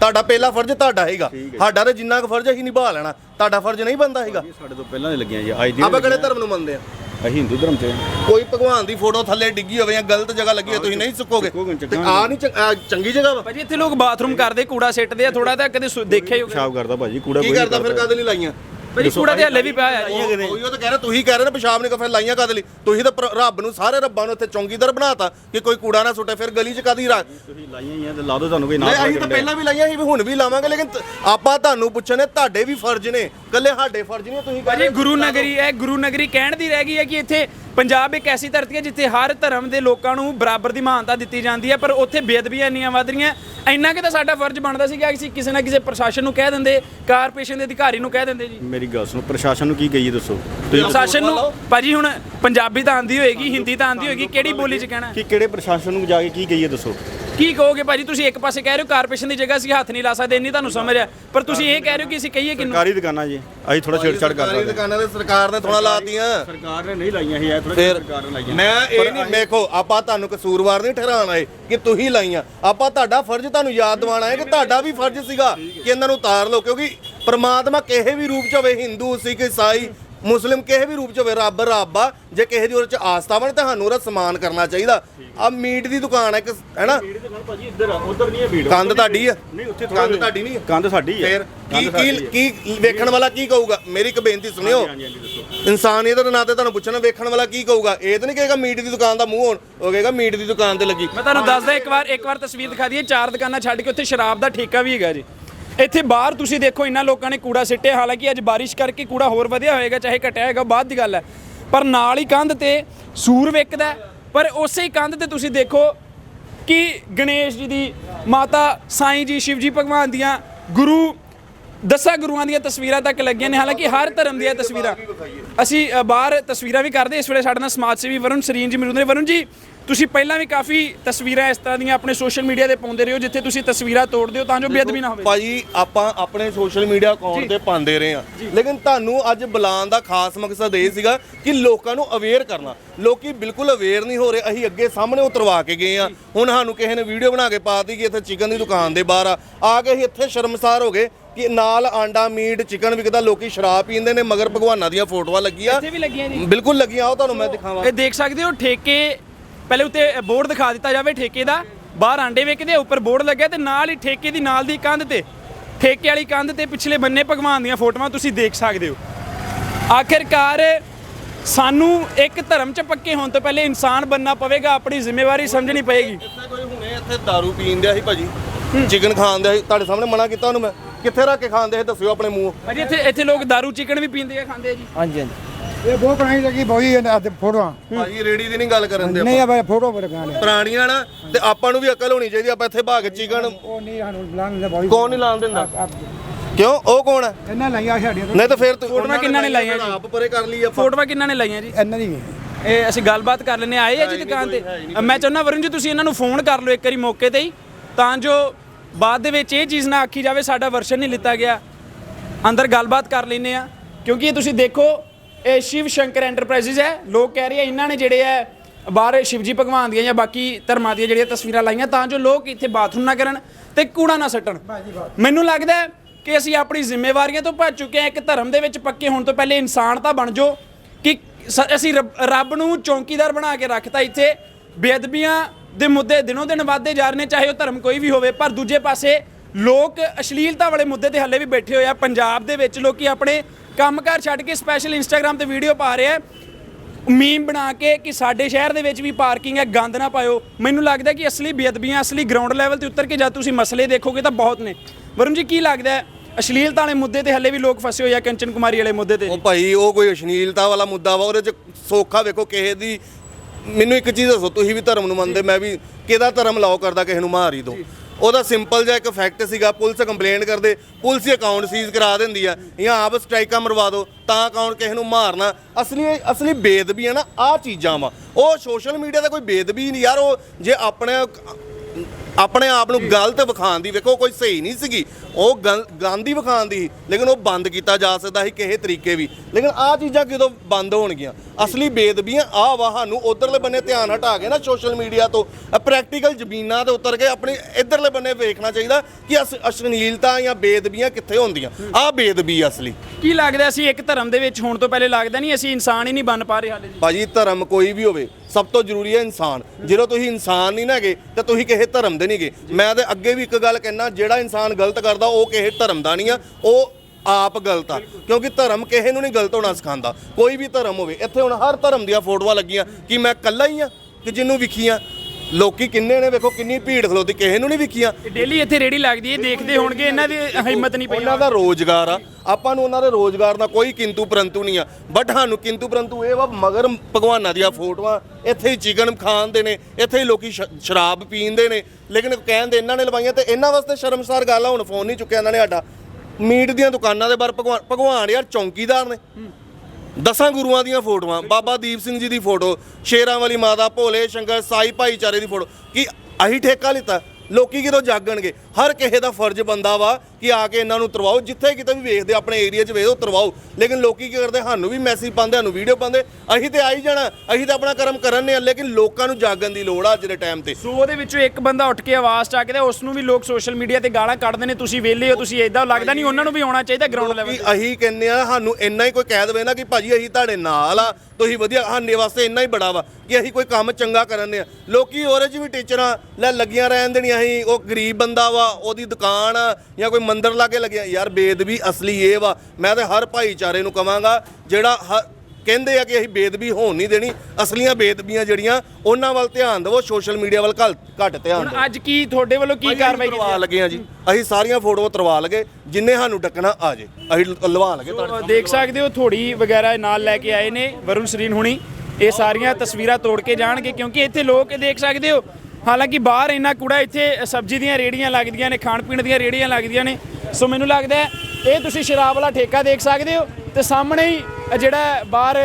ਤੁਹਾਡਾ ਪਹਿਲਾ ਫਰਜ਼ ਤੁਹਾਡਾ ਹੈਗਾ। ਸਾਡਾ ਤੇ ਜਿੰਨਾ ਕੁ ਫਰਜ਼ ਅਸੀਂ ਨਿਭਾ ਲੈਣਾ। ਤੁਹਾਡਾ ਫਰਜ਼ ਨਹੀਂ ਬੰਦਾ ਹੈਗਾ। ਸਾਡੇ ਤੋਂ ਪਹਿਲਾਂ ਦੀ ਲੱਗੀਆਂ ਜੀ। ਅੱਜ ਦੀ ਆਪਾਂ ਕਿਹੜੇ ਧਰਮ ਨੂੰ ਮੰਨਦੇ ਆ? ਅਸੀਂ ਹਿੰਦੂ ਧਰਮ ਚ। ਕੋਈ ਭਗਵਾਨ ਦੀ ਫੋਟੋ ਥੱਲੇ ਡਿੱਗੀ ਹੋਵੇ ਜਾਂ ਗਲਤ ਜਗ੍ਹਾ ਲੱਗੀ ਹੋਵੇ ਤੁਸੀਂ ਨਹੀਂ ਚੁੱਕੋਗੇ, ਤੇ ਚੁੱਕਾਂਗੇ। ਆ ਨਹੀਂ ਚੰਗ- ਆਹ ਚੰਗੀ ਜਗ੍ਹਾ ਵਾ? ਭਾਜੀ ਇੱਥੇ ਲੋਕ ਬਾਥਰੂਮ ਕਰਦੇ ਕੂੜਾ ਸਿੱਟਦੇ ਆ ਥੋੜਾ ਤਾਂ ਕਦੇ ਸੁ- ਦੇਖਿਆ ਹੀ ਹੋਊਗਾ। ਪਿਸ਼ਾਬ ਕਰਦਾ ਭਾਜੀ? ਕੂੜਾ ਕੀ ਕੋਈ ਨਹੀਂ ਕਰਦਾ? ਫਿਰ ਕਦ ਨਹੀਂ ਲਾਈਆਂ? ਭਾਜੀ ਕੂੜਾ ਤੇ ਹੱਲੇ ਵੀ ਪਿਆ ਹੋਇਆ। ਜੀ ਉਹ ਉਹ ਤਾਂ ਕਹਿ ਰਹੇ ਤੁਸੀਂ ਕਹਿ ਰਹੇ ਨੇ ਪਿਸ਼ਾਬ ਨਹੀਂ ਫਿਰ ਲਾਈਆਂ ਕਦ ਲਈ? ਤੁਸੀਂ ਤਾਂ ਪਰ- ਰੱਬ ਨੂੰ ਸਾਰੇ ਰੱਬਾਂ ਨੂੰ ਇੱਥੇ ਚੌਂਕੀਦਾਰ ਬਣਾਤਾ ਕਿ ਕੋਈ ਕੂੜਾ ਨਾ ਸੁੱਟੇ ਫਿਰ ਗਲੀ 'ਚ ਕਦੀ ਰੱਖ ਤੁਸੀਂ ਲਾਈਆਂ ਹੀ ਆ ਤੇ ਲਾ ਦੋ ਤੁਹਾਨੂੰ ਕੋਈ ਨਾ ਨਹੀਂ ਅਸੀਂ ਤਾਂ ਪਹਿਲਾਂ ਵੀ ਲਾਈਆਂ ਸੀ ਵੀ ਹੁਣ ਵੀ ਲਾਵਾਂਗੇ ਲੇਕਿਨ ਤ- ਆਪਾਂ ਤੁਹਾਨੂੰ ਪੁੱਛਣੇ ਤੁਹਾਡੇ ਵੀ ਫਰਜ਼ ਨੇ ਕੱਲੇ ਸਾਡੇ ਫਰਜ਼ ਨਹੀਂ ਤੁਸੀਂ ਕਹਿ ਭਾਜੀ ਰਹੇ ਗੁਰੂ ਨਗਰੀ ਹੈ ਗੁਰੂ ਨਗਰੀ ਕਹਿਣ ਦੀ ਰਹਿ ਗਈ ਹੈ ਕਿ ਇੱਥੇ ਪੰਜਾਬ ਇੱਕ ਐਸੀ ਧਰਤੀ ਹੈ ਜਿੱਥੇ ਹਰ ਧਰਮ ਦੇ ਲੋਕਾਂ ਨੂੰ ਬਰਾਬਰ ਦੀ ਮਾਨਤਾ ਦਿੱਤੀ ਜਾਂਦੀ ਹੈ ਪਰ ਉੱਥੇ ਬੇਅਦਬੀਆਂ ਇੰਨੀਆਂ ਵੱਧ ਰਹੀਆਂ ਇੰਨਾ ਕਿ ਤਾਂ ਸਾਡਾ ਫਰਜ਼ ਬਣਦਾ ਸੀ ਕਿ ਅਸੀਂ ਕਿਸੇ ਨਾ ਕਿਸੇ ਪ੍ਰਸ਼ਾਸਨ ਨੂੰ ਕਹਿ ਦਿੰਦੇ ਕਾਰਪੋਰੇਸ਼ਨ ਦੇ ਅਧਿਕਾਰੀ ਨੂੰ ਕਹਿ ਦਿੰਦੇ ਜੀ। ਮੇਰੀ ਗੱਲ ਸੁਣੋ ਪ੍ਰਸ਼ਾਸਨ ਨੂੰ ਕੀ ਕਹੀਏ ਦੱਸੋ? ਤੁਸੀਂ ਪ੍ਰਸ਼ਾਸਨ ਨੂੰ ਭਾਜੀ ਹੁਣ ਪੰਜਾਬੀ ਤਾਂ ਆਂਦੀ ਹੋਏਗੀ ਹਿੰਦੀ ਤਾਂ ਆਂਦੀ ਹੋਏਗੀ ਕਿਹੜੀ ਬੋਲੀ 'ਚ ਕਹਿਣਾ? ਕਿ ਕਿਹੜੇ ਪ੍ਰਸ਼ਾਸਨ ਨੂੰ ਜਾ ਕੇ ਕੀ ਕਹੀਏ ਦੱਸੋ? ਕੀ ਕਹੋਗੇ ਭਾਜੀ? ਤੁਸੀਂ ਇੱਕ ਪਾਸੇ ਕਹਿ ਰਹੇ ਹੋ ਕਾਰਪੋਰੇਸ਼ਨ ਦੀ ਜਗ੍ਹਾ ਅਸੀਂ ਹੱਥ ਨਹੀਂ ਲਾ ਸਕਦੇ ਇੰਨੀ ਤੁਹਾਨੂੰ ਸਮਝ ਹੈ ਪਰ ਤੁਸੀਂ ਇਹ ਕਹਿ ਰਹੇ ਹੋ ਕਿ ਅਸੀਂ ਕਹੀਏ ਕਿਨੂੰ ਸਰਕਾਰੀ ਦੁਕਾਨਾਂ ਜੀ ਅਸੀਂ ਥੋੜਾ ਛੇੜਛਾੜ ਕਰ ਸਰਕਾਰੀ ਸਕਦੇ ਦੁਕਾਨਾਂ ਤੇ ਸਰਕਾਰ ਨੇ ਥੋੜਾ ਲਾਤੀਆਂ ਸਰਕਾਰ ਨੇ ਨਹੀਂ ਲਾਈਆਂ ਸੀ ਇਹ ਥੋੜਾ ਫਿਰ ਸਰਕਾਰ ਨੇ ਲਾਈਆਂ। ਮੈਂ ਇਹ ਨਹੀਂ ਵੇਖੋ ਆਪਾਂ ਤੁਹਾਨੂੰ ਕਸੂਰਵਾਰ ਨਹੀਂ ਠਹਿਰਾਉਣਾ ਏ ਕਿ ਤੁਸੀਂ ਲਾਈਆਂ। ਆਪਾਂ ਤੁਹਾਡਾ ਫਰਜ਼ ਤੁਹਾਨੂੰ ਯਾਦ ਦਿਵਾਉਣਾ ਹੈ ਕਿ ਤੁਹਾਡਾ ਵੀ ਫਰਜ਼ ਸੀਗਾ ਕਿ ਇਹਨਾਂ ਨੂੰ ਉਤਾਰ ਲਓ, ਕਿਉਂਕਿ ਪਰਮਾਤਮਾ ਕਿਸੇ ਵੀ ਰੂਪ ਚ ਹੋਵੇ, ਹਿੰਦੂ, ਸਿੱਖ, ਈਸਾਈ ਮੁਸਲਿਮ ਕਿਸੇ ਵੀ ਰੂਪ ਚ ਹੋਵੇ ਰੱਬ ਰੱਬ ਆ ਜੇ ਕਿਸੇ ਦੀ ਉਹਦੇ ਚ ਆਸਥਾ ਬਣ ਤਾਂ ਸਾਨੂੰ ਉਹਦਾ ਸਨਮਾਨ ਕਰਨਾ ਚਾਹੀਦਾ। ਆ ਮੀਟ ਦੀ ਦੁਕਾਨ ਹੈ ਇੱਕ ਹੈਨਾ? ਭਾਜੀ ਇੱਧਰ ਉਧਰ ਨਹੀਂ ਹੈ ਭੀੜ ਕੰਧ ਤੁਹਾਡੀ ਆ। ਨਹੀਂ ਉੱਥੇ ਕੰਧ ਤੁਹਾਡੀ ਨਹੀਂ ਆ। ਕੰਧ ਸਾਡੀ ਹੈ ਫੇਰ ਕੀ ਕੰਧ ਸਾਡੀ ਕੀ ਹੈ। ਕੀ ਵੇਖਣ ਵਾਲਾ ਕੀ ਕਹੂਗਾ? ਮੇਰੀ ਇੱਕ ਬੇਨਤੀ ਸੁਣਿਓ। ਹਾਂਜੀ ਹਾਂਜੀ ਦੱਸੋ। ਇਨਸਾਨੀਅਤ ਦੇ ਨਾਤੇ ਤੁਹਾਨੂੰ ਪੁੱਛਣਾ ਵੇਖਣ ਵਾਲਾ ਕੀ ਕਹੂਗਾ? ਇਹ ਤਾਂ ਨਹੀਂ ਕਹੇਗਾ ਮੀਟ ਦੀ ਦੁਕਾਨ ਦਾ ਮੂੰਹ ਹੋਣ ਉਹ ਕਹੇਗਾ ਮੀਟ ਦੀ ਦੁਕਾਨ ਤੇ ਲੱਗੀ। ਮੈਂ ਤੁਹਾਨੂੰ ਦੱਸਦਾ ਇੱਕ ਵਾਰ ਇੱਕ ਵਾਰ ਤਸਵੀਰ ਦਿਖਾ ਦਈਏ। ਚਾਰ ਦੁਕਾਨਾਂ ਛੱਡ ਕੇ ਉੱਥੇ ਸ਼ਰਾਬ ਦਾ ਠੇਕਾ ਵੀ ਹੈਗਾ ਜੀ। ਇੱਥੇ ਬਾਹਰ ਤੁਸੀਂ ਦੇਖੋ ਇਹਨਾਂ ਲੋਕਾਂ ਨੇ ਕੂੜਾ ਸਿੱਟਿਆ, ਹਾਲਾਂਕਿ ਅੱਜ ਬਾਰਿਸ਼ ਕਰਕੇ ਕੂੜਾ ਹੋਰ ਵਧਿਆ ਹੋਏਗਾ, ਚਾਹੇ ਘਟਿਆ ਹੋਏਗਾ ਬਾਅਦ ਦੀ ਗੱਲ ਹੈ। ਪਰ ਨਾਲ ਹੀ ਕੰਧ ਤੇ ਸੂਰ ਵਿਕਦਾ ਪਰ ਉਸੇ ਹੀ ਕੰਧ ਤੇ ਤੁਸੀਂ ਦੇਖੋ ਕਿ ਗਣੇਸ਼ ਜੀ ਦੀ ਮਾਤਾ ਸਾਈਂ ਜੀ, ਸ਼ਿਵ ਜੀ, ਭਗਵਾਨ ਦੀਆਂ ਗੁਰੂ, ਦਸਾਂ ਗੁਰੂਆਂ ਦੀਆਂ ਤਸਵੀਰਾਂ ਤੱਕ ਲੱਗੀਆਂ ਨੇ। ਹਾਲਾਂਕਿ ਹਰ ਧਰਮ ਦੀਆਂ ਤਸਵੀਰਾਂ। ਅਸੀਂ ਬਾਹਰ ਤਸਵੀਰਾਂ ਵੀ ਕਰਦੇ ਇਸ ਵੇਲੇ ਸਾਡੇ ਨਾਲ ਸਮਾਜ ਸੇਵੀ ਵਰੁਣ, ਸਰੀਨ ਜੀ ਮੌਜੂਦ ਨੇ। ਵਰੁਣ ਜੀ ਤੁਸੀਂ ਪਹਿਲਾਂ ਵੀ ਕਾਫੀ ਤਸਵੀਰਾਂ ਇਸ ਤਰ੍ਹਾਂ ਦੀਆਂ ਆਪਣੇ ਸੋਸ਼ਲ ਮੀਡੀਆ ਤੇ ਪਾਉਂਦੇ ਰਹੇ ਹੋ ਜਿੱਥੇ ਤੁਸੀਂ ਤਸਵੀਰਾਂ ਤੋੜਦੇ ਹੋ ਤਾਂ ਜੋ ਬੇਅਦਬੀ ਨਾ ਹੋਵੇ। ਭਾਜੀ ਆਪਾਂ ਆਪਣੇ ਸੋਸ਼ਲ ਮੀਡੀਆ ਅਕਾਊਂਟ ਤੇ ਪਾਉਂਦੇ ਰਹੇ ਆ ਲੇਕਿਨ ਤੁਹਾਨੂੰ ਅੱਜ ਬੁਲਾਉਣ ਦਾ ਖਾਸ ਮਕਸਦ ਇਹ ਸੀਗਾ ਕਿ ਲੋਕਾਂ ਨੂੰ ਅਵੇਅਰ ਕਰਨਾ। ਲੋਕੀ ਬਿਲਕੁਲ ਅਵੇਅਰ ਨਹੀਂ ਹੋ ਰਹੇ ਅਸੀਂ ਅੱਗੇ ਸਾਹਮਣੇ ਉਤਰਵਾ ਕੇ ਗਏ ਆ ਹੁਣ ਸਾਨੂੰ ਕਿਸੇ ਨੇ ਵੀਡੀਓ ਬਣਾ ਕੇ ਪਾਤੀ ਕਿ ਇੱਥੇ ਚਿਕਨ ਦੀ ਦੁਕਾਨ ਦੇ ਬਾਹਰ ਆ। ਆ ਕੇ ਅਸੀਂ ਇੱਥੇ ਸ਼ਰਮਸਾਰ ਹੋ ਗਏ ਕਿ ਨਾਲ ਆਂਡਾ ਮੀਟ ਚਿਕਨ ਵਿਕਦਾ ਲੋਕੀ ਸ਼ਰਾਬ ਪੀਂਦੇ ਨੇ ਮਗਰ ਭਗਵਾਨਾਂ ਦੀਆਂ ਫੋਟੋਆਂ ਲੱਗੀਆਂ। ਇੱਥੇ ਵੀ ਲੱਗੀਆਂ ਜੀ। ਬਿਲਕੁਲ ਲੱਗੀਆਂ ਉਹ ਤੁਹਾਨੂੰ ਮੈਂ ਦਿਖਾਵਾਂ। ਇਹ ਦੇਖ ਸਕਦੇ ਹੋ ਠੇਕੇ ਪਹਿਲੇ ਉੱਤੇ ਬੋਰਡ ਦਿਖਾ ਦਿੱਤਾ ਜਾਵੇ ਠੇਕੇ ਦਾ ਬਾਹਰ ਆਂਡੇ ਵੇਚਦੇ ਆ ਉੱਪਰ ਬੋਰਡ ਲੱਗਿਆ ਤੇ ਨਾਲ ਹੀ ਠੇਕੇ ਦੀ ਨਾਲ ਦੀ ਕੰਧ ਤੇ ਠੇਕੇ ਵਾਲੀ ਕੰਧ ਤੇ ਪਿਛਲੇ ਬੰਨੇ ਭਗਵਾਨ ਦੀਆਂ ਫੋਟੋਆਂ ਤੁਸੀਂ ਦੇਖ ਸਕਦੇ ਹੋ ਆਖਿਰਕਾਰ ਸਾਨੂੰ ਇੱਕ ਧਰਮ 'ਚ ਪੱਕੇ ਹੋਣ ਤੋਂ ਪਹਿਲੇ ਇਨਸਾਨ ਬੰਨਣਾ ਪਵੇਗਾ ਆਪਣੀ ਜ਼ਿੰਮੇਵਾਰੀ ਸਮਝਣੀ ਪਏਗੀ ਇੱਥੇ ਕੋਈ ਹੁਣੇ ਇੱਥੇ दारू ਪੀਣ ਦਿਆ ਸੀ ਭਾਜੀ ਚਿਕਨ ਖਾਣ ਦਿਆ ਸੀ ਤੁਹਾਡੇ ਸਾਹਮਣੇ ਮਨਾ ਕੀਤਾ ਉਹਨੂੰ ਮੈਂ ਕਿੱਥੇ ਰੱਖ ਕੇ ਖਾਂਦੇ ਸੀ ਦੱਸਿਓ ਆਪਣੇ ਮੂੰਹ ਭਾਜੀ ਇੱਥੇ ਇੱਥੇ ਲੋਕ दारू ਚਿਕਨ ਵੀ ਪੀਂਦੇ ਆ ਖਾਂਦੇ ਆ ਜੀ ਹਾਂਜੀ ਹਾਂਜੀ ਇਹ ਬਹੁਤ ਪੁਰਾਣੀ ਲੱਗੀ ਬੋਈ ਇਹਨਾਂ ਤੇ ਫੋਟੋਆਂ। ਭਾਜੀ ਰੇੜੀ ਦੀ ਨਹੀਂ ਗੱਲ ਕਰਨ ਦੇ ਨਹੀਂ ਆਪਾਂ। ਆ ਬਈ ਫੋਟੋ ਬਰਗਾਨ ਪੁਰਾਣੀਆਂ ਨਾ ਤੇ ਆਪਾਂ ਨੂੰ ਵੀ ਅਕਲ ਹੋਣੀ ਚਾਹੀਦੀ ਆਪਾਂ ਇੱਥੇ ਭਾਗ ਚਿਕਨ ਉਹ ਨਹੀਂ ਸਾਨੂੰ ਬੁਲਾਉਣ ਦਾ ਬੋਈ ਕੌਣ ਨਹੀਂ ਲਾਣ ਦਿੰਦਾ? ਕਿਉਂ? ਉਹ ਕੌਣ ਹੈ ਇਹਨਾਂ ਲਾਈਆਂ ਸਾਡੀਆਂ ਤੋਂ ਨਹੀਂ ਤਾਂ ਫਿਰ ਤੂੰ- ਫੋਟੋਆਂ ਕਿੰਨਾਂ ਨੇ ਲਾਈਆਂ ਜੀ? ਆਪ ਪਰੇ ਕਰ ਲਈ ਆਪਾਂ। ਫੋਟੋਆਂ ਕਿੰਨਾਂ ਨੇ ਲਾਈਆਂ ਜੀ? ਇਹਨਾਂ ਦੀ ਇਹ ਅਸੀਂ ਗੱਲਬਾਤ ਕਰ ਲੈਨੇ ਆਏ ਆ ਜੀ ਦੁਕਾਨ ਤੇ? ਮੈਂ ਚਾਹੁੰਦਾ ਵਰੁਣ ਜੀ ਤੁਸੀਂ ਇਹਨਾਂ ਨੂੰ ਫੋਨ ਕਰ ਲਓ ਇੱਕ ਵਾਰੀ ਮੌਕੇ ਤੇ ਹੀ। ਤਾਂ ਜੋ ਬਾਅਦ ਦੇ ਵਿੱਚ ਇਹ ਚੀਜ਼ ਨਾ ਆਖੀ ਜਾਵੇ ਸਾਡਾ ਵਰਸ਼ਨ ਨਹੀਂ ਲਿੱਤਾ ਗਿਆ। ਅੰਦਰ ਗੱਲਬਾਤ ਕਰ ਲੈਨੇ ਆ ਕਿਉਂਕਿ ਇਹ ਤੁਸੀਂ ਦੇਖੋ ਇਹ ਸ਼ਿਵ ਸ਼ੰਕਰ ਐਂਟਰਪ੍ਰਾਈਜ਼ਸ ਹੈ। ਲੋਕ ਕਹਿ ਰਹੇ ਆ ਇਹਨਾਂ ਨੇ ਜਿਹੜੇ ਆ ਬਾਹਰ ਸ਼ਿਵਜੀ ਭਗਵਾਨ ਦੀਆਂ ਜਾਂ ਬਾਕੀ ਧਰਮਾਂ ਦੀਆਂ ਜਿਹੜੀਆਂ ਤਸਵੀਰਾਂ ਲਾਈਆਂ ਤਾਂ ਜੋ ਲੋਕ ਇੱਥੇ ਬਾਥਰੂਮ ਨਾ ਕਰਨ ਤੇ ਕੂੜਾ ਨਾ ਸੱਟਣ। ਮੈਨੂੰ ਲੱਗਦਾ ਹੈ ਕਿ ਅਸੀਂ ਆਪਣੀ ਜ਼ਿੰਮੇਵਾਰੀਆਂ ਤੋਂ ਭੱਜ ਚੁੱਕੇ ਹਾਂ ਇੱਕ ਧਰਮ ਦੇ ਵਿੱਚ ਪੱਕੇ ਹੋਣ ਤੋਂ ਪਹਿਲੇ ਇਨਸਾਨ ਤਾਂ ਬਣ ਜਾਓ ਕਿ ਅਸੀਂ ਰੱਬ- ਰੱਬ ਨੂੰ ਚੌਕੀਦਾਰ ਬਣਾ ਕੇ ਰੱਖਤਾ ਇੱਥੇ। ਬੇਅਦਬੀਆਂ ਦੇ ਮੁੱਦੇ ਦਿਨੋਂ ਦਿਨ ਵੱਧਦੇ ਜਾ ਰਹੇ ਨੇ ਚਾਹੇ ਉਹ ਧਰਮ ਕੋਈ ਵੀ ਹੋਵੇ ਪਰ ਦੂਜੇ ਪਾਸੇ ਲੋਕ ਅਸ਼ਲੀਲਤਾ ਵਾਲੇ ਮੁੱਦੇ ਤੇ ਹੱਲੇ ਵੀ ਬੈਠੇ ਹੋਏ ਆ। ਪੰਜਾਬ ਦੇ ਵਿੱਚ ਲੋਕੀ ਆਪਣੇ ਕੰਮਕਾਰ ਛੱਡ ਕੇ ਸਪੈਸ਼ਲ ਇੰਸਟਾਗ੍ਰam ਤੇ ਵੀਡੀਓ ਪਾ ਰਿਹਾ ਆ ਮੀਮ ਬਣਾ ਕੇ ਕਿ ਸਾਡੇ ਸ਼ਹਿਰ ਦੇ ਵਿੱਚ ਵੀ ਪਾਰਕਿੰਗ ਹੈ, ਗੰਦ ਨਾ ਪਾਇਓ। ਮੈਨੂੰ ਲੱਗਦਾ ਕਿ ਅਸਲੀ ਬੇਅਦਬੀਆਂ, ਅਸਲੀ ਗਰਾਊਂਡ ਲੈਵਲ ਤੇ ਉਤਰ ਕੇ ਜਦ ਤੁਸੀਂ ਮਸਲੇ ਦੇਖੋਗੇ ਤਾਂ ਬਹੁਤ ਨੇ। ਵਰੁਣ ਜੀ, ਕੀ ਲੱਗਦਾ ਹੈ? ਅਸ਼ਲੀਲਤਾ ਵਾਲੇ ਮੁੱਦੇ ਤੇ ਹੱਲੇ ਵੀ ਲੋਕ ਫਸੇ ਹੋਏ ਆ ਕੰਚਨ ਕੁਮਾਰੀ ਵਾਲੇ ਮੁੱਦੇ ਤੇ? ਉਹ ਭਾਈ, ਉਹ ਕੋਈ ਅਸ਼ਨੀਲਤਾ ਵਾਲਾ ਮੁੱਦਾ ਵਾ, ਉਹਦੇ ਚ ਸੋਖਾ ਵੇਖੋ ਕਿਸੇ ਦੀ। ਮੈਨੂੰ ਇੱਕ ਚੀਜ਼ ਦੱਸੋ, ਤੁਸੀਂ ਵੀ ਧਰਮ ਨੂੰ ਮੰਨਦੇ, ਮੈਂ ਵੀ ਕਿਹਦਾ ਧਰਮ ਲਾਓ ਕਰਦਾ ਕਿਸੇ ਨੂੰ ਮਾਰ ਹੀ ਦੋ। ਉਹਦਾ ਸਿੰਪਲ ਜਿਹਾ ਇੱਕ ਫੈਕਟ ਸੀਗਾ, ਪੁਲਿਸ ਕੰਪਲੇਂਟ ਕਰਦੇ, ਪੁਲਿਸ ਹੀ ਅਕਾਊਂਟ ਸੀਜ਼ ਕਰਾ ਦਿੰਦੀ ਆ, ਜਾਂ ਆਪ ਸਟ੍ਰਾਈਕਾਂ ਮਰਵਾ ਦਿਓ ਤਾਂ ਅਕਾਊਂਟ ਕਿਸੇ ਨੂੰ ਮਾਰਨਾ, ਅਸਲੀ ਅਸਲੀ ਬੇਦਬੀ ਆ ਨਾ ਆ ਚੀਜ਼ਾਂ ਵਾ। ਉਹ ਸੋਸ਼ਲ ਮੀਡੀਆ ਦਾ ਕੋਈ ਬੇਦਬੀ ਨਹੀਂ ਯਾਰ, ਉਹ ਜੇ ਆਪਣੇ ਆਪਣੇ ਆਪ ਨੂੰ ਗਲਤ ਵਿਖਾਉਣ ਦੀ ਵੇਖੋ, ਕੋਈ ਸਹੀ ਨਹੀਂ ਸੀਗੀ। ਉਹ ਗਾਂਧੀ ਵਿਖਾਉਣ ਦੀ ਲੇਕਿਨ ਉਹ ਬੰਦ ਕੀਤਾ ਜਾ ਸਕਦਾ ਸੀ ਕਿਸੇ ਤਰੀਕੇ ਵੀ। ਲੇਕਿਨ ਆਹ ਚੀਜ਼ਾਂ ਕਿਦੋਂ ਬੰਦ ਹੋਣਗੀਆਂ? ਅਸਲੀ ਬੇਦਬੀਆਂ ਆ ਵਾ ਸਾਨੂੰ ਉਧਰਲੇ ਬੰਨੇ ਧਿਆਨ ਹਟਾ ਕੇ ਨਾ ਸੋਸ਼ਲ ਮੀਡੀਆ ਤੋਂ ਪ੍ਰੈਕਟੀਕਲ ਜ਼ਮੀਨਾਂ ਤੇ ਉਤਰ ਕੇ ਆਪਣੀ ਇਧਰਲੇ ਬੰਨੇ ਵੇਖਣਾ ਚਾਹੀਦਾ ਕਿ ਅਸ- ਅਸ਼ਲੀਲਤਾ ਜਾਂ ਬੇਦਬੀਆਂ ਕਿੱਥੇ ਹੁੰਦੀਆਂ। ਆਹ ਬੇਦਬੀ ਅਸਲੀ। ਕੀ ਲੱਗਦਾ ਅਸੀਂ ਇੱਕ ਧਰਮ ਦੇ ਵਿੱਚ ਹੋਣ ਤੋਂ ਪਹਿਲੇ ਲੱਗਦਾ ਨਹੀਂ ਅਸੀਂ ਇਨਸਾਨ ਹੀ ਨਹੀਂ ਬਣ ਪਾ ਰਹੇ ਹਾਲੇ ਜੀ? ਭਾਜੀ ਧਰਮ ਕੋਈ ਵੀ ਹੋਵੇ ਸਭ ਤੋਂ ਜ਼ਰੂਰੀ ਹੈ ਇਨਸਾਨ। ਜਦੋਂ ਤੁਸੀਂ ਇਨਸਾਨ ਨਹੀਂ ਨਾ ਹੈਗੇ ਤਾਂ ਤੁਸੀਂ ਕਿਸੇ ਧਰਮ ਦੇ ਨਹੀਂਗੇ ਮੈਂ ਤੇ ਅੱਗੇ ਵੀ ਇੱਕ ਗੱਲ ਕਹਿਣਾ ਜਿਹੜਾ ਇਨਸਾਨ ਗਲਤ ਕਰਦਾ ਉਹ ਕਿਸੇ ਧਰਮ ਦਾ ਨਹੀਂ ਆ, ਉਹ ਆਪ ਗਲਤ ਆ। ਕਿਉਂਕਿ ਧਰਮ ਕਿਸੇ ਨੂੰ ਨਹੀਂ ਗਲਤ ਹੋਣਾ ਸਿਖਾਉਂਦਾ। ਕੋਈ ਵੀ ਧਰਮ ਹੋਵੇ, ਇੱਥੇ ਹੁਣ ਹਰ ਧਰਮ ਦੀਆਂ ਫੋਟੋਆਂ ਲੱਗੀਆਂ ਕਿ ਮੈਂ ਇਕੱਲਾ ਹੀ ਆ, ਕਿ ਜਿੰਨੂੰ ਵਿਖੀਆਂ ਲੋਕੀ ਕਿੰਨੇ ਨੇ ਵੇਖੋ ਕਿੰਨੀ ਭੀੜ ਖਲੋਤੀ ਕਿਸੇ ਨੂੰ ਨਹੀਂ ਵਿਖੀਆਂ। ਡੇਲੀ ਇੱਥੇ ਰੇੜੀ ਲੱਗਦੀ ਹੈ ਦੇਖਦੇ ਹੋਣਗੇ ਇਹਨਾਂ ਦੀ ਹਿੰਮਤ ਨਹੀਂ ਪਈ ਉਹਨਾਂ ਦਾ ਰੋਜ਼ਗਾਰ ਆ। ਆਪਾਂ ਨੂੰ ਉਹਨਾਂ ਦੇ ਰੋਜ਼ਗਾਰ ਦਾ ਕੋਈ ਕਿੰਤੂ ਪਰੰਤੂ ਨਹੀਂ ਆ। ਬਟ ਸਾਨੂੰ ਕਿੰਤੂ ਪਰੰਤੂ ਇਹ ਵਾ ਮਗਰ ਭਗਵਾਨਾਂ ਦੀਆਂ ਫੋਟੋਆਂ ਇੱਥੇ ਹੀ ਚਿਕਨ ਖਾਂਦੇ ਨੇ ਇੱਥੇ ਹੀ ਲੋਕੀ ਸ਼ਰਾਬ ਪੀਂਦੇ ਨੇ। ਲੇਕਿਨ ਕਹਿੰਦੇ ਇਹਨਾਂ ਨੇ ਲਵਾਈਆਂ ਤੇ ਇਹਨਾਂ ਵਾਸਤੇ ਸ਼ਰਮਸਾਰ ਗੱਲ ਆ ਹੁਣ ਫੋਨ ਨਹੀਂ ਚੁੱਕਿਆ ਇਹਨਾਂ ਨੇ ਸਾਡਾ। ਮੀਟ ਦੀਆਂ ਦੁਕਾਨਾਂ ਦੇ ਬਾਹਰ ਭਗਵਾਨ ਭਗਵਾਨ ਯਾਰ ਚੌਂਕੀਦਾਰ ਨੇ। ਦਸਾਂ ਗੁਰੂਆਂ ਦੀਆਂ ਫੋਟੋਆਂ, ਬਾਬਾ ਦੀਪ ਸਿੰਘ ਜੀ ਦੀ ਫੋਟੋ, ਸ਼ੇਰਾਂ ਵਾਲੀ ਮਾਤਾ ਭੋਲੇ ਸ਼ੰਕਰ, ਸਾਈ ਭਾਈਚਾਰੇ ਦੀ ਫੋਟੋ। ਕੀ ਅਹੀ ਠੇਕਾ ਲਿੱਤਾ? ਲੋਕੀ ਕਿਦੋਂ ਜਾਗਣਗੇ? ਹਰ ਕਿਸੇ ਦਾ ਫਰਜ਼ ਬੰਦਾ ਵਾ ਕਿ ਆ ਕੇ ਇਹਨਾਂ ਨੂੰ ਤਰਵਾਓ ਜਿੱਥੇ ਕਿਤੇ ਵੀ ਵੇਖਦੇ ਆਪਣੇ ਏਰੀਆ 'ਚ ਵੇਖੋ ਤਰਵਾਓ। ਲੇਕਿਨ ਲੋਕੀ ਕੀ ਕਰਦੇ ਸਾਨੂੰ ਵੀ ਮੈਸੇਜ ਪਾਉਂਦੇ ਸਾਨੂੰ ਵੀਡੀਓ ਪਾਉਂਦੇ ਅਸੀਂ ਤੇ ਆਈ ਜਾਣਾ ਅਸੀਂ ਤਾਂ ਆਪਣਾ ਕਰਮ ਕਰਨ ਨੇ ਲੇਕਿਨ ਲੋਕਾਂ ਨੂੰ ਜਾਗਣ ਦੀ ਲੋੜ ਆ ਅੱਜ ਦੇ ਟਾਈਮ ਤੇ। ਸੋ ਉਹਦੇ ਵਿੱਚੋਂ ਇੱਕ ਬੰਦਾ ਉੱਠ ਕੇ ਆਵਾਜ਼ ਚੱਕਦਾ ਉਸ ਨੂੰ ਵੀ ਲੋਕ ਸੋਸ਼ਲ ਮੀਡੀਆ ਤੇ ਗਾਲਾਂ ਕੱਢਦੇ ਨੇ ਤੁਸੀਂ ਵਿਹਲੇ ਹੋ ਤੁਸੀਂ ਇਦਾਂ ਲੱਗਦਾ ਨਹੀਂ ਉਹਨਾਂ ਨੂੰ ਵੀ ਆਉਣਾ ਚਾਹੀਦਾ ਗਰਾਊਂਡ ਲੈਵਲ ਕਿ ਅਸੀਂ ਕਹਿੰਦੇ ਆ ਸਾਨੂੰ ਇੰਨਾ ਹੀ ਕੋਈ ਕਹਿ ਦੇਵੇ ਨਾ ਕਿ ਭਾਜੀ ਅਸੀਂ ਤੁਹਾਡੇ ਨਾਲ ਆ ਤੁਸੀਂ ਵਧੀਆ ਸਾਡੇ ਵਾਸਤੇ ਇੰਨਾ ਹੀ ਬੜਾ ਵਾ ਕਿ ਅਸੀਂ ਕੋਈ ਕੰਮ ਚੰਗਾ ਕਰਨ ਆ। ਲੋਕੀ ਉਹਦੇ 'ਚ ਵੀ ਟੀਚਰਾਂ ਲੈ ਲੱਗੀਆਂ ਰਹਿਣ ਦੇਣੀਆਂ ਅਸੀਂ ਉਹ ਗਰੀਬ ਬੰਦਾ ਵਾ ਉਹਦੀ ਦੁਕਾਨ ਆ ਜਾਂ ਕੋਈ ਮੰਦਿਰ ਲਾਗੇ ਲੱਗਿਆ। ਯਾਰ ਬੇਦਬੀ ਅਸਲੀ ਇਹ ਵਾ। ਮੈਂ ਤੇ ਹਰ ਭਾਈਚਾਰੇ ਨੂੰ ਕਵਾਂਗਾ ਜਿਹੜਾ ਹ- ਕਹਿੰਦੇ ਆ ਕਿ ਅਸੀਂ ਬੇਦਬੀ ਹੋਣ ਨਹੀਂ ਦੇਣੀ ਅਸਲੀਆਂ ਬੇਦਬੀਆਂ ਜਿਹੜੀਆਂ ਉਹਨਾਂ ਵੱਲ ਧਿਆਨ ਦਿਵੋ ਸੋਸ਼ਲ ਮੀਡੀਆ ਵੱਲ ਘੱਲ- ਘੱਟ ਧਿਆਨ ਹੁਣ ਅੱਜ ਕੀ ਤੁਹਾਡੇ ਵੱਲੋਂ ਕੀ ਕਾਰਵਾਈ ਕੀਤੀ? ਕਰਵਾ ਲੱਗੇ ਆ ਜੀ। ਅਸੀਂ ਸਾਰੀਆਂ ਫੋਟੋਆਂ ਤਰਵਾ ਲਗੇ ਜਿੰਨੇ ਸਾਨੂੰ ਡੱਕਣਾ ਆ ਜੇ। ਅਸੀਂ ਲਵਾ ਲਗੇ ਤੁਹਾਡੇ ਦੇਖ ਸਕਦੇ ਹੋ ਥੋੜੀ ਵਗੈਰਾ ਨਾਲ ਲੈ ਕੇ ਆਏ ਨੇ ਵਰੁਣ ਸਰੀਨ ਹੁਣੀ। ਇਹ ਸਾਰੀਆਂ ਤਸਵੀਰਾਂ ਤੋੜ ਕੇ ਜਾਣਗੇ ਕਿਉਂਕਿ ਇੱਥੇ ਲੋਕ ਦੇਖ ਸਕਦੇ ਹੋ ਹਾਲਾਂਕਿ ਬਾਹਰ ਇੰਨਾ ਕੂੜਾ ਇੱਥੇ ਸਬਜ਼ੀ ਦੀਆਂ ਰੇੜੀਆਂ ਲੱਗਦੀਆਂ ਨੇ, ਖਾਣ ਪੀਣ ਦੀਆਂ ਰੇੜੀਆਂ ਲੱਗਦੀਆਂ ਨੇ। ਸੋ ਮੈਨੂੰ ਲੱਗਦਾ ਇਹ ਤੁਸੀਂ ਸ਼ਰਾਬ ਵਾਲਾ ਠੇਕਾ ਦੇਖ ਸਕਦੇ ਹੋ ਤੇ ਸਾਹਮਣੇ ਹੀ ਜਿਹੜਾ ਬਾਹਰ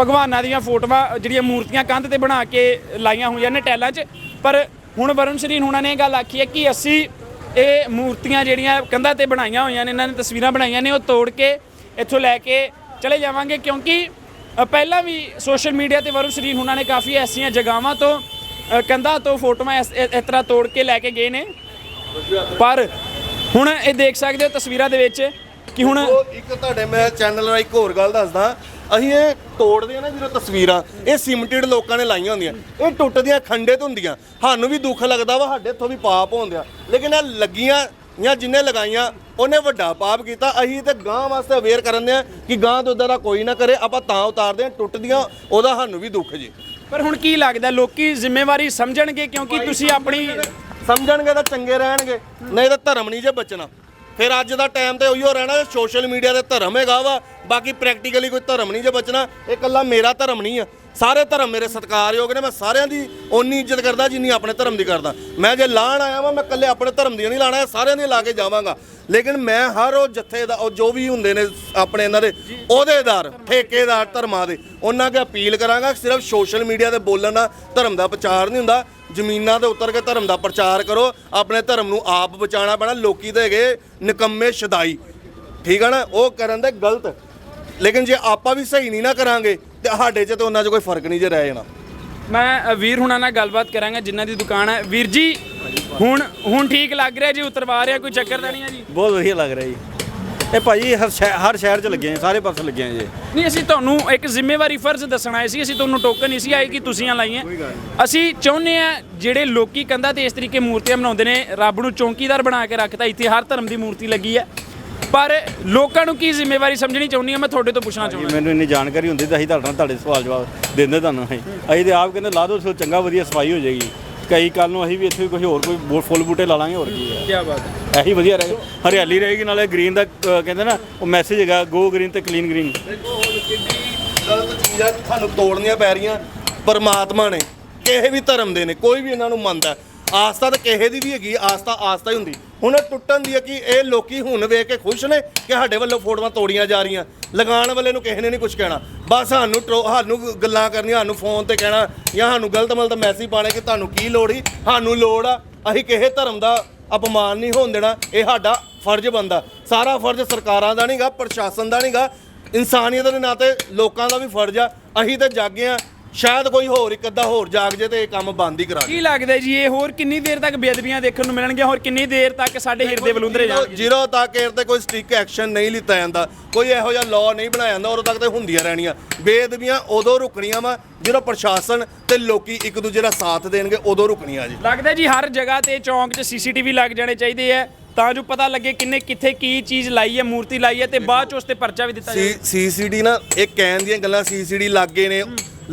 ਭਗਵਾਨਾਂ ਦੀਆਂ ਫੋਟੋਆਂ, ਜਿਹੜੀਆਂ ਮੂਰਤੀਆਂ ਕੰਧ ਤੇ ਬਣਾ ਕੇ ਲਾਈਆਂ ਹੋਈਆਂ ਨੇ ਟੈਲਾਂ 'ਚ। ਪਰ ਹੁਣ ਵਰੁਣ ਸਰੀਨ ਹੁਣਾਂ ਨੇ ਇਹ ਗੱਲ ਆਖੀ ਹੈ ਕਿ ਅਸੀਂ ਇਹ ਮੂਰਤੀਆਂ ਜਿਹੜੀਆਂ ਕੰਧਾਂ ਤੇ ਬਣਾਈਆਂ ਹੋਈਆਂ ਨੇ, ਇਹਨਾਂ ਨੇ ਤਸਵੀਰਾਂ ਬਣਾਈਆਂ ਨੇ, ਉਹ ਤੋੜ ਕੇ ਇੱਥੋਂ ਲੈ ਕੇ ਚਲੇ ਜਾਵਾਂਗੇ। ਕਿਉਂਕਿ ਪਹਿਲਾਂ ਵੀ ਸੋਸ਼ਲ ਮੀਡੀਆ ਤੇ ਵਰੁਣ ਸਰੀਨ ਹੁਣਾਂ ਨੇ ਕਾਫੀ ਐਸੀਆਂ ਜਗ੍ਹਾਵਾਂ ਤੋਂ ਕੰਧਾਂ ਤੋਂ ਫੋਟੋਆਂ ਇਸ ਇਸ ਤਰ੍ਹਾਂ ਤੋੜ ਕੇ ਲੈ ਕੇ ਗਏ ਨੇ। ਪਰ ਹੁਣ ਇਹ ਦੇਖ ਸਕਦੇ ਹੋ ਤਸਵੀਰਾਂ ਦੇ ਵਿੱਚ ਕਿ ਹੁਣ ਇੱਕ ਤੁਹਾਡੇ ਮੈਂ ਚੈਨਲ ਨਾਲ ਇੱਕ ਹੋਰ ਗੱਲ ਦੱਸਦਾ। ਅਸੀਂ ਇਹ ਤੋੜਦੇ ਆ ਨਾ ਜਦੋਂ ਤਸਵੀਰਾਂ, ਇਹ ਸਿਮਟਿਡ ਲੋਕਾਂ ਨੇ ਲਾਈਆਂ ਹੁੰਦੀਆਂ। ਇਹ ਟੁੱਟਦੀਆਂ ਖੰਡਿਤ ਹੁੰਦੀਆਂ। ਸਾਨੂੰ ਵੀ ਦੁੱਖ ਲੱਗਦਾ ਵਾ, ਸਾਡੇ ਇੱਥੋਂ ਵੀ ਪਾਪ ਹੁੰਦਿਆ ਲੇਕਿਨ ਇਹ ਲੱਗੀਆਂ ਜਾਂ ਜਿੰਨੇ ਲਗਾਈਆਂ, ਉਹਨੇ ਵੱਡਾ ਪਾਪ ਕੀਤਾ। ਅਸੀਂ ਤੇ ਗਾਂ ਵਾਸਤੇ ਅਵੇਅਰ ਕਰਨ ਦੇ ਆ ਕਿ ਗਾਂ ਤੋਂ ਇਦਾਂ ਦਾ ਕੋਈ ਨਾ ਕਰੇ। ਆਪਾਂ ਤਾਂ ਉਤਾਰਦੇ ਆ ਟੁੱਟਦੀਆਂ, ਉਹਦਾ ਸਾਨੂੰ ਵੀ ਦੁੱਖ ਜੀ। ਪਰ ਹੁਣ ਕੀ ਲੱਗਦਾ ਲੋਕੀ ਜ਼ਿੰਮੇਵਾਰੀ ਸਮਝਣਗੇ ਕਿਉਂਕਿ ਤੁਸੀਂ ਆਪਣੀ ਸਮਝਣਗੇ ਤਾਂ ਚੰਗੇ ਰਹਿਣਗੇ ਨਹੀਂ ਤਾਂ ਧਰਮ ਨਹੀਂ ਜੇ ਬਚਣਾ। ਫਿਰ ਅੱਜ ਦਾ ਟਾਈਮ ਤੇ ਉਹੀਓ ਰਹਿਣਾ ਸੋਸ਼ਲ ਮੀਡੀਆ ਤੇ ਧਰਮ ਹੈਗਾ ਵਾ ਬਾਕੀ ਪ੍ਰੈਕਟੀਕਲੀ ਕੋਈ ਧਰਮ ਨਹੀਂ ਜੇ ਬਚਣਾ ਇਹ ਇਕੱਲਾ ਮੇਰਾ ਧਰਮ ਨਹੀਂ ਆ। ਸਾਰੇ ਧਰਮ ਮੇਰੇ ਸਤਿਕਾਰਯੋਗ ਨੇ, ਮੈਂ ਸਾਰਿਆਂ ਦੀ ਓਨੀ ਇੱਜ਼ਤ ਕਰਦਾ ਜਿੰਨੀ ਆਪਣੇ ਧਰਮ ਦੀ ਕਰਦਾ। ਮੈਂ ਜੇ ਲਾਣ ਆਇਆ ਵਾਂ, ਮੈਂ ਇਕੱਲੇ ਆਪਣੇ ਧਰਮ ਦੀ ਨਹੀਂ ਲਾਣਾ ਸਾਰਿਆਂ ਦੀ ਲਾ ਕੇ ਜਾਵਾਂਗਾ। ਲੇਕਿਨ ਮੈਂ ਹਰ ਉਹ ਜੱਥੇ ਦਾ, ਉਹ ਜੋ ਵੀ ਹੁੰਦੇ ਨੇ ਆਪਣੇ ਇਹਨਾਂ ਦੇ ਅਹੁਦੇਦਾਰ ਠੇਕੇਦਾਰ ਧਰਮਾਂ ਦੇ, ਉਹਨਾਂ ਅੱਗੇ ਅਪੀਲ ਕਰਾਂਗਾ, ਸਿਰਫ ਸੋਸ਼ਲ ਮੀਡੀਆ ਤੇ ਬੋਲਣ ਨਾਲ ਧਰਮ ਦਾ ਪ੍ਰਚਾਰ ਨਹੀਂ ਹੁੰਦਾ। ਜ਼ਮੀਨਾਂ ਤੇ ਉਤਰ ਕੇ ਧਰਮ ਦਾ ਪ੍ਰਚਾਰ ਕਰੋ, ਆਪਣੇ ਧਰਮ ਨੂੰ ਆਪ ਬਚਾਉਣਾ ਪੈਣਾ, ਲੋਕੀ ਤਾਂ ਹੈਗੇ ਨਿਕੰਮੇ ਸ਼ਦਾਈ। ਠੀਕ ਆ ਨਾ? ਉਹ ਕਰਨ ਦੇ ਗਲਤ। ਲੇਕਿਨ ਜੇ ਆਪਾਂ ਵੀ ਸਹੀ ਨਹੀਂ ਨਾ ਕਰਾਂਗੇ ਤੇ ਸਾਡੇ 'ਚ ਤੇ ਉਹਨਾਂ 'ਚ ਕੋਈ ਫ਼ਰਕ ਨਹੀਂ ਜੇ ਰਹਿ ਜਾਣਾ। ਮੈਂ ਅ, ਵੀਰ ਹੁਣਾਂ ਨਾਲ ਗੱਲਬਾਤ ਕਰਾਂਗਾ ਜਿਨ੍ਹਾਂ ਦੀ ਦੁਕਾਨ ਹੈ। ਵੀਰ ਜੀ ਹੁਣ ਹੁਣ ਠੀਕ ਲੱਗ ਰਿਹਾ ਜੀ? ਉਤਰਵਾ ਰਿਹਾ ਕੋਈ ਚੱਕਰ ਤਾਂ ਨਹੀਂ ਹੈ ਜੀ? ਬਹੁਤ ਵਧੀਆ ਲੱਗ ਰਿਹਾ ਜੀ। ਇਹ ਭਾਜੀ ਹਰ ਸ਼ਹਿ- ਹਰ ਸ਼ਹਿਰ 'ਚ ਲੱਗੇ ਆ ਸਾਰੇ ਪਾਸੇ ਲੱਗੇ ਆ ਜੀ। ਨਹੀਂ ਅਸੀਂ ਤੁਹਾਨੂੰ ਇੱਕ ਜ਼ਿੰਮੇਵਾਰੀ ਫਰਜ਼ ਦੱਸਣ ਆਏ ਸੀ ਅਸੀਂ ਤੁਹਾਨੂੰ ਟੋਕਨ ਨਹੀਂ ਸੀ ਆਏ ਕਿ ਤੁਸੀਂ ਆ ਲਾਈਆਂ ਅਸੀਂ ਚਾਹੁੰਦੇ ਆ ਜਿਹੜੇ ਲੋਕੀ ਕੰਧਾਂ ਤੇ ਇਸ ਤਰੀਕੇ ਮੂਰਤੀਆਂ ਬਣਾਉਂਦੇ ਨੇ ਰੱਬ ਨੂੰ ਚੌਂਕੀਦਾਰ ਬਣਾ ਕੇ ਰੱਖਤਾ ਇੱਥੇ ਹਰ ਧਰਮ ਦੀ ਮੂਰਤੀ ਲੱਗੀ ਹੈ। ਪਰ ਲੋਕਾਂ ਨੂੰ ਕੀ ਜ਼ਿੰਮੇਵਾਰੀ ਸਮਝਣੀ ਚਾਹੁੰਦੀ ਆ? ਮੈਂ ਤੁਹਾਡੇ ਤੋਂ ਪੁੱਛਣਾ ਚਾਹੁੰਦਾ। ਮੈਨੂੰ ਇੰਨੀ ਜਾਣਕਾਰੀ ਹੁੰਦੀ ਤਾਂ ਅਸੀਂ ਤੁਹਾਡੇ ਨਾਲ ਤੁਹਾਡੇ ਸਵਾਲ ਜਵਾਬ ਦਿੰਦੇ ਤੁਹਾਨੂੰ। ਅਸੀਂ ਅਸੀਂ ਤੇ ਆਪ ਕਹਿੰਦੇ ਲਾ ਦਿਓ ਸੋ ਚੰਗਾ ਵਧੀਆ ਸਫ਼ਾਈ ਹੋ ਜਾਏਗੀ। ਕਈ ਕੱਲ ਨੂੰ ਅਸੀਂ ਵੀ ਇੱਥੇ ਕੋਈ ਹੋਰ ਕੋਈ ਫੁੱਲ ਬੂਟੇ ਲਾ ਲਾਂਗੇ ਹੋਰ ਕੀ ਹੈ। ਕੀ ਬਾਤ ਹੈ। ਇਹੀ ਵਧੀਆ ਰਹੇਗਾ ਹਰਿਆਲੀ ਰਹੇਗੀ ਨਾਲੇ ਗ੍ਰੀਨ ਦਾ ਅ, ਕਹਿੰਦੇ ਨਾ ਉਹ ਮੈਸੇਜ ਹੈਗਾ ਗੋ ਗ੍ਰੀਨ ਤੇ ਕਲੀਨ ਗ੍ਰੀਨ ਗਲਤ ਚੀਜ਼ਾਂ ਸਾਨੂੰ ਤੋੜਨੀਆਂ ਪੈ ਰਹੀਆਂ ਪਰਮਾਤਮਾ ਨੇ ਕਿਸੇ ਵੀ ਧਰਮ ਦੇ ਨੇ ਕੋਈ ਵੀ ਇਹਨਾਂ ਨੂੰ ਮੰਨਦਾ। ਆਸਥਾ ਤਾਂ ਕਿਸੇ ਦੀ ਵੀ ਹੈਗੀ, ਆਸਥਾ ਆਸਥਾ ਹੀ ਹੁੰਦੀ। ਹੁਣ ਟੁੱਟਣ ਦੀ ਹੈ ਕਿ ਇਹ ਲੋਕੀ ਹੁਣ ਵੇਖ ਕੇ ਖੁਸ਼ ਨੇ ਕਿ ਸਾਡੇ ਵੱਲੋਂ ਫੋਟੋਆਂ ਤੋੜੀਆਂ ਜਾ ਰਹੀਆਂ। ਲਗਾਉਣ ਵਾਲੇ ਨੂੰ ਕਿਸੇ ਨੇ ਨਹੀਂ ਕੁਝ ਕਹਿਣਾ। ਬਸ ਸਾਨੂੰ ਟਰੋ- ਸਾਨੂੰ ਗੱਲਾਂ ਕਰਨੀਆਂ, ਸਾਨੂੰ ਫੋਨ ਤੇ ਕਹਿਣਾ ਜਾਂ ਸਾਨੂੰ ਗਲਤ ਮਲਤ ਮੈਸੇਜ ਪਾਣੇ ਕਿ ਤੁਹਾਨੂੰ ਕੀ ਲੋੜ ਹੀ ਸਾਨੂੰ ਲੋੜ ਆ, ਅਸੀਂ ਕਿਸੇ ਧਰਮ ਦਾ ਅਪਮਾਨ ਨਹੀਂ ਹੋਣ ਦੇਣਾ। ਇਹ ਸਾਡਾ ਫਰਜ਼ ਬੰਦਾ ਸਾਰਾ ਫਰਜ਼ ਸਰਕਾਰਾਂ ਦਾ ਨਹੀਂਗਾ ਪ੍ਰਸ਼ਾਸਨ ਦਾ ਨਹੀਂਗਾ ਇਨਸਾਨੀਅਤ ਦੇ ਨਾਤੇ ਲੋਕਾਂ ਦਾ ਵੀ ਫਰਜ਼ ਆ। ਅਸੀਂ ਤਾਂ ਜਾਗੇ ਆ। ਸ਼ਾਇਦ ਕੋਈ ਹੋਰ ਇੱਕ ਅੱਧਾ ਹੋਰ ਜਾਗ ਜੇ ਤੇ ਇਹ ਕੰਮ ਬੰਦ ਹੀ ਕਰਾ ਦੇ। ਕੀ ਲੱਗਦਾ ਜੀ ਇਹ ਹੋਰ ਕਿੰਨੀ ਦੇਰ ਤੱਕ ਬੇਅਦਬੀਆਂ ਦੇਖਣ ਨੂੰ ਮਿਲਣਗੀਆਂ? ਹੋਰ ਕਿੰਨੀ ਦੇਰ ਤੱਕ ਸਾਡੇ ਹਿਰਦੇ ਬਲੁੰਦਰੇ ਜਾਣਗੇ? ਜ਼ੀਰੋ ਤੱਕ ਇਹ ਤੇ ਕੋਈ ਸਟ੍ਰਿਕ ਐਕਸ਼ਨ ਨਹੀਂ ਲਿੱਤਾ ਜਾਂਦਾ। ਕੋਈ ਇਹੋ ਜਿਹਾ ਲਾਅ ਨਹੀਂ ਬਣਾਇਆ ਜਾਂਦਾ ਉਦੋਂ ਤੱਕ ਤੇ ਹੁੰਦੀਆਂ ਰਹਿਣੀਆਂ। ਬੇਦਬੀਆਂ ਉਦੋਂ ਰੁਕਣੀਆਂ ਵਾ ਜਦੋਂ ਪ੍ਰਸ਼ਾਸਨ ਤੇ ਲੋਕੀ ਇੱਕ ਦੂਜੇ ਦਾ ਸਾਥ ਦੇਣਗੇ ਉਦੋਂ ਰੁਕਣੀਆਂ ਜੀ। ਲੱਗਦਾ ਜੀ ਹਰ ਜਗ੍ਹਾ ਤੇ ਚੌਂਕ 'ਚ ਸੀਸੀਟੀਵੀ ਲੱਗ ਜਾਣੇ ਚਾਹੀਦੇ ਆ। ਤਾਂ ਜੋ ਪਤਾ ਲੱਗੇ ਕਿੰਨੇ ਕਿੱਥੇ ਕੀ ਚੀਜ਼ ਲਾਈ ਹੈ ਮੂਰਤੀ ਲਾਈ ਹੈ ਤੇ ਬਾਅਦ ਚ ਉਸ ਤੇ ਪਰਚਾ ਵੀ ਦਿੱਤਾ ਜਾਵੇ। ਸੀਸੀਡੀ ਨਾ ਇਹ ਕਹਿਣ ਦੀਆਂ ਗੱਲਾਂ ਸੀਸੀਡੀ ਲੱਗੇ ਨੇ।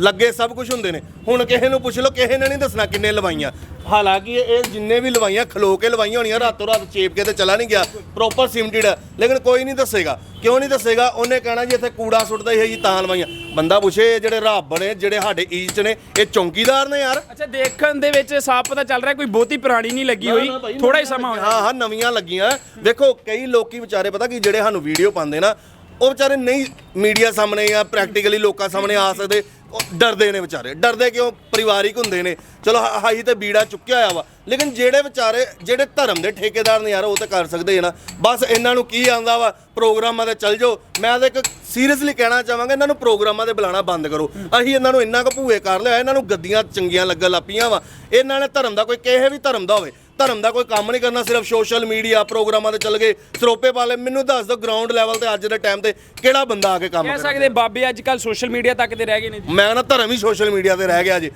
ਲੱਗੇ ਸਭ ਕੁਝ ਹੁੰਦੇ ਨੇ। ਹੁਣ ਕਿਸੇ ਨੂੰ ਪੁੱਛ ਲਓ ਕਿਸੇ ਨੇ ਨਹੀਂ ਦੱਸਣਾ ਕਿੰਨੇ ਲਵਾਈਆਂ। ਹਾਲਾਂਕਿ ਇਹ ਜਿੰਨੇ ਵੀ ਲਵਾਈਆਂ ਖਲੋ ਕੇ ਲਵਾਈਆਂ ਹੋਣੀਆਂ ਰਾਤੋਂ ਰਾਤ ਚੇਪ ਕੇ ਤੇ ਚਲਾ ਨਹੀਂ ਗਿਆ। ਪ੍ਰੋਪਰ ਸਿਮਟਡ ਲੇਕਿਨ ਕੋਈ ਨਹੀਂ ਦੱਸੇਗਾ। ਕਿਉਂ ਨਹੀਂ ਦੱਸੇਗਾ? ਉਹਨੇ ਕਹਿਣਾ ਜੀ ਇੱਥੇ ਕੂੜਾ ਸੁੱਟਦਾ ਹੀ ਹੈ ਜੀ ਤਾਂ ਲਵਾਈਆਂ। ਬੰਦਾ ਪੁੱਛੇ ਇਹ ਜਿਹੜੇ ਰੱਬ ਨੇ ਜਿਹੜੇ ਸਾਡੇ ਈਸਟ ਨੇ ਇਹ ਚੌਂਕੀਦਾਰ ਨੇ ਯਾਰ। ਅੱਛਾ ਦੇਖਣ ਦੇ ਵਿੱਚ ਸਾਫ਼ ਪਤਾ ਚੱਲ ਰਿਹਾ ਕੋਈ ਬਹੁਤੀ ਪੁਰਾਣੀ ਨਹੀਂ ਲੱਗੀ ਹੋਈ। ਥੋੜਾ ਹੀ ਸਮਾਂ ਹੋਇਆ। ਹਾਂ ਹਾਂ ਨਵੀਆਂ ਲੱਗੀਆਂ। ਵੇਖੋ ਕਈ ਲੋਕੀ ਵਿਚਾਰੇ ਪਤਾ ਕਿ ਜਿਹੜੇ ਸਾਨੂੰ ਵੀਡੀਓ ਪਾਉਂਦੇ ਨਾ ਉਹ ਵਿਚਾਰੇ ਨਹੀਂ ਮੀਡੀਆ ਸਾਹਮਣੇ ਜਾਂ ਪ੍ਰੈਕਟੀਕਲੀ ਲੋਕਾਂ ਸਾਹਮਣੇ ਆ ਸਕਦੇ। ਉਹ ਡਰਦੇ ਨੇ ਵਿਚਾਰੇ, ਡਰਦੇ ਕਿਉਂ ਪਰਿਵਾਰਿਕ ਹੁੰਦੇ ਨੇ। ਚਲੋ ਹ- ਹਾਈ ਤੇ ਬੀੜਾ ਚੁੱਕਿਆ ਹੋਇਆ ਵਾ, ਲੇਕਿਨ ਜਿਹੜੇ ਵਿਚਾਰੇ, ਜਿਹੜੇ ਧਰਮ ਦੇ ਠੇਕੇਦਾਰ ਨੇ ਯਾਰ, ਉਹ ਤਾਂ ਕਰ ਸਕਦੇ ਆ ਨਾ। ਬਸ ਇਹਨਾਂ ਨੂੰ ਕੀ ਆਂਦਾ ਵਾ, ਪ੍ਰੋਗਰਾਮਾਂ ਤੇ ਚੱਲ ਜਾਓ। ਮੈਂ ਤਾਂ ਇੱਕ ਸੀਰੀਅਸਲੀ ਕਹਿਣਾ ਚਾਹਾਂਗਾ, ਇਹਨਾਂ ਨੂੰ ਪ੍ਰੋਗਰਾਮਾਂ ਤੇ ਬੁਲਾਣਾ ਬੰਦ ਕਰੋ। ਅਸੀਂ ਇਹਨਾਂ ਨੂੰ ਇੰਨਾ ਕੁ ਭੂਏ ਕਰ ਲਿਆ, ਇਹਨਾਂ ਨੂੰ ਗੱਦੀਆਂ ਚੰਗੀਆਂ ਲੱਗਣ ਲੱਪੀਆਂ ਵਾ। ਇਹਨਾਂ ਨੇ ਧਰਮ ਦਾ ਕੋਈ, ਕਿਸੇ ਵੀ ਧਰਮ ਦਾ ਹੋਵੇ ਧਰਮ ਦਾ ਕੋਈ ਕੰਮ ਨਹੀਂ ਕਰਨਾ ਸਿਰਫ ਸੋਸ਼ਲ ਮੀਡੀਆ ਪ੍ਰੋਗਰਾਮਾਂ ਤੇ ਚੱਲ ਗਏ। ਸਰੋਪੇ ਵਾਲੇ ਮੈਨੂੰ ਦੱਸ ਦਿਓ ਗਰਾਊਂਡ ਲੈਵਲ ਤੇ ਅੱਜ ਦੇ ਟਾਈਮ ਤੇ ਕਿਹੜਾ ਬੰਦਾ ਆ ਕੇ ਕੰਮ ਕਹਿ ਕਰੇ? ਸਕਦੇ ਬਾਬੇ ਅੱਜ ਕੱਲ ਸੋਸ਼ਲ ਮੀਡੀਆ ਤੱਕ ਤੇ ਰਹਿ ਗਏ ਨੇ ਜੀ। ਮੈਂ ਨਾ ਧਰਮ ਹੀ ਸੋਸ਼ਲ ਮੀਡੀਆ ਤੇ ਰਹਿ ਗਿਆ ਜੀ।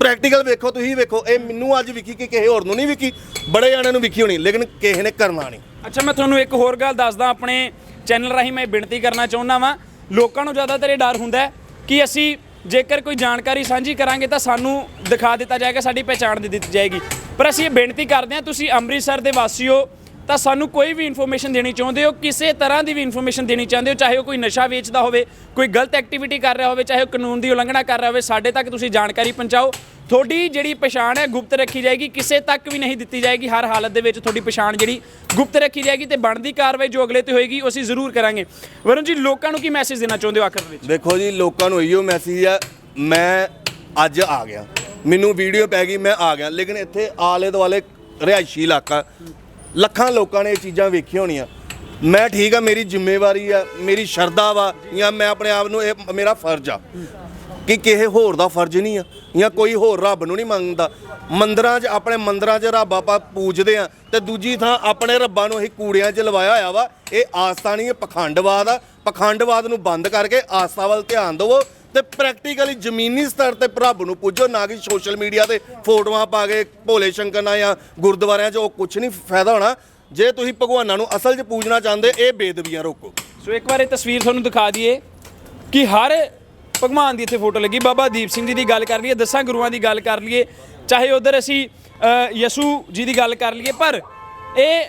ਪ੍ਰੈਕਟੀਕਲ ਵੇਖੋ ਤੁਸੀਂ ਵੇਖੋ। ਇਹ ਮੈਨੂੰ ਅੱਜ ਵਿਕੀ ਕਿ ਕਿਸੇ ਹੋਰ ਨੂੰ ਨਹੀਂ ਵਿਕੀ ਬੜੇ ਜਾਣਿਆਂ ਨੂੰ ਵਿਕੀ ਹੋਣੀ ਲੇਕਿਨ ਕਿਸੇ ਨੇ ਕਰਨਾ ਨਹੀਂ। ਅੱਛਾ ਮੈਂ ਤੁਹਾਨੂੰ ਇੱਕ ਹੋਰ ਗੱਲ ਦੱਸਦਾ ਆਪਣੇ ਚੈਨਲ ਰਾਹੀਂ ਮੈਂ ਬੇਨਤੀ ਕਰਨਾ ਚਾਹੁੰਦਾ ਵਾਂ। ਲੋਕਾਂ ਨੂੰ ਜ਼ਿਆਦਾਤਰ ਇਹ ਡਰ ਹੁੰਦਾ ਹੈ ਕਿ ਅਸੀਂ ਜੇਕਰ ਕੋਈ ਜਾਣਕਾਰੀ ਸਾਂਝੀ ਕਰਾਂਗੇ ਤਾਂ ਸਾਨੂੰ ਦਿਖਾ ਦਿੱਤਾ ਜਾਏਗਾ ਸਾਡੀ ਪਹਿਚਾਣ ਦੇ ਦਿੱਤੀ ਜਾਏਗੀ। ਪਰ ਅਸੀਂ ਇਹ ਬੇਨਤੀ ਕਰਦੇ ਹਾਂ, ਤੁਸੀਂ ਅੰਮ੍ਰਿਤਸਰ ਦੇ ਵਾਸੀਓ, ਤਾਂ ਸਾਨੂੰ ਕੋਈ ਵੀ ਇਨਫੋਰਮੇਸ਼ਨ ਦੇਣੀ ਚਾਹੁੰਦੇ ਹੋ, ਕਿਸੇ ਤਰ੍ਹਾਂ ਦੀ ਵੀ ਇਨਫੋਰਮੇਸ਼ਨ ਦੇਣੀ ਚਾਹੁੰਦੇ ਹੋ, ਚਾਹੇ ਉਹ ਕੋਈ ਨਸ਼ਾ ਵੇਚਦਾ ਹੋਵੇ, ਕੋਈ ਗਲਤ ਐਕਟੀਵਿਟੀ ਕਰ ਰਿਹਾ ਹੋਵੇ, ਚਾਹੇ ਉਹ ਕਾਨੂੰਨ ਦੀ ਉਲੰਘਣਾ ਕਰ ਰਿਹਾ ਹੋਵੇ, ਸਾਡੇ ਤੱਕ ਤੁਸੀਂ ਜਾਣਕਾਰੀ ਪਹੁੰਚਾਓ। ਤੁਹਾਡੀ ਜਿਹੜੀ ਪਛਾਣ ਹੈ, ਗੁਪਤ ਰੱਖੀ ਜਾਏਗੀ, ਕਿਸੇ ਤੱਕ ਵੀ ਨਹੀਂ ਦਿੱਤੀ ਜਾਏਗੀ, ਹਰ ਹਾਲਤ ਦੇ ਵਿੱਚ ਤੁਹਾਡੀ ਪਛਾਣ ਜਿਹੜੀ ਗੁਪਤ ਰੱਖੀ ਜਾਏਗੀ ਤੇ ਬਣਦੀ ਕਾਰਵਾਈ ਜੋ ਅਗਲੇ ਤੇ ਹੋਏਗੀ, ਉਹ ਅਸੀਂ ਜ਼ਰੂਰ ਕਰਾਂਗੇ। ਵਰੁਣ ਜੀ, ਲੋਕਾਂ ਨੂੰ ਕੀ ਮੈਸੇਜ ਦੇਣਾ ਚਾਹੁੰਦੇ ਹੋ ਆਖਰ ਵਿੱਚ? ਦੇਖੋ ਜੀ, ਲੋਕਾਂ ਨੂੰ ਇਹੋ ਮੈਸੇਜ ਆ, ਮੈਂ ਅੱਜ ਆ ਗਿਆ। ਮੈਨੂੰ ਵੀਡੀਓ ਪੈ ਗਈ, ਮੈਂ ਆ ਗਿਆ। ਲੇਕਿਨ ਇੱਥੇ ਆਲੇ ਦੁਆਲੇ ਰਿਹਾਇਸ਼ੀ ਇਲਾਕਾ। ਲੱਖਾਂ ਲੋਕਾਂ ਨੇ ਇਹ ਚੀਜ਼ਾਂ ਵੇਖੀਆਂ ਹੋਣੀਆਂ। ਮੈਂ ਠੀਕ ਆ, ਮੇਰੀ ਜ਼ਿੰਮੇਵਾਰੀ ਆ, ਮੇਰੀ ਸ਼ਰਧਾ ਵਾ, ਜਾਂ ਮੈਂ ਆਪਣੇ ਆਪ ਨੂੰ ਇਹ ਮੇਰਾ ਫਰਜ਼ ਆ। ਕਿ ਕਿਸੇ ਹੋਰ ਦਾ ਫਰਜ਼ ਨਹੀਂ ਆ, ਜਾਂ ਕੋਈ ਹੋਰ ਰੱਬ ਨੂੰ ਨਹੀਂ ਮੰਗਦਾ ਮੰਦਰਾਂ 'ਚ, ਆਪਣੇ ਮੰਦਰਾਂ 'ਚ ਰੱਬ ਆਪਾਂ ਪੂਜਦੇ ਆ, ਤੇ ਦੂਜੀ ਥਾਂ ਆਪਣੇ ਰੱਬਾਂ ਨੂੰ ਅਸੀਂ ਕੂੜਿਆਂ 'ਚ ਲਵਾਇਆ ਹੋਇਆ ਵਾ। ਇਹ ਆਸਥਾ ਨਹੀਂ, ਇਹ ਪਖੰਡਵਾਦ ਆ। ਪਖੰਡਵਾਦ ਨੂੰ ਬੰਦ ਕਰਕੇ ਆਸਥਾ ਵੱਲ ਧਿਆਨ ਦਿਵੋ ਤੇ ਪ੍ਰੈਕਟੀਕਲੀ ਜ਼ਮੀਨੀ ਸਤਰ ਤੇ ਰੱਬ ਨੂੰ ਪੁੱਜੋ, ਨਾ ਕਿ ਸੋਸ਼ਲ ਮੀਡੀਆ ਤੇ ਫੋਟੋਆਂ ਪਾ ਕੇ ਭੋਲੇ ਸ਼ੰਕਰ ਨਾਲ ਜਾਂ ਗੁਰਦੁਆਰਿਆਂ 'ਚ ਉਹ ਕੁਝ ਨਹੀਂ ਫਾਇਦਾ ਹੋਣਾ। ਜੇ ਤੁਸੀਂ ਭਗਵਾਨਾਂ ਨੂੰ ਅਸਲ 'ਚ ਪੂਜਣਾ ਚਾਹੁੰਦੇ, ਇਹ ਬੇਦਬੀਆਂ ਰੋਕੋ। ਸੋ ਇੱਕ ਵਾਰ ਇਹ ਤਸਵੀਰ ਤੁਹਾਨੂੰ ਦਿਖਾ ਦਈਏ ਕਿ ਹਰ ਭਗਵਾਨ ਦੀ ਇੱਥੇ ਫੋਟੋ ਲੱਗੀ। ਬਾਬਾ ਦੀਪ ਸਿੰਘ ਜੀ ਦੀ ਗੱਲ ਕਰ ਲਈਏ, ਦਸਾਂ ਗੁਰੂਆਂ ਦੀ ਗੱਲ ਕਰ ਲਈਏ, ਚਾਹੇ ਉਧਰ ਅਸੀਂ ਯਸੂ ਜੀ ਦੀ ਗੱਲ ਕਰ ਲਈਏ, ਪਰ ਇਹ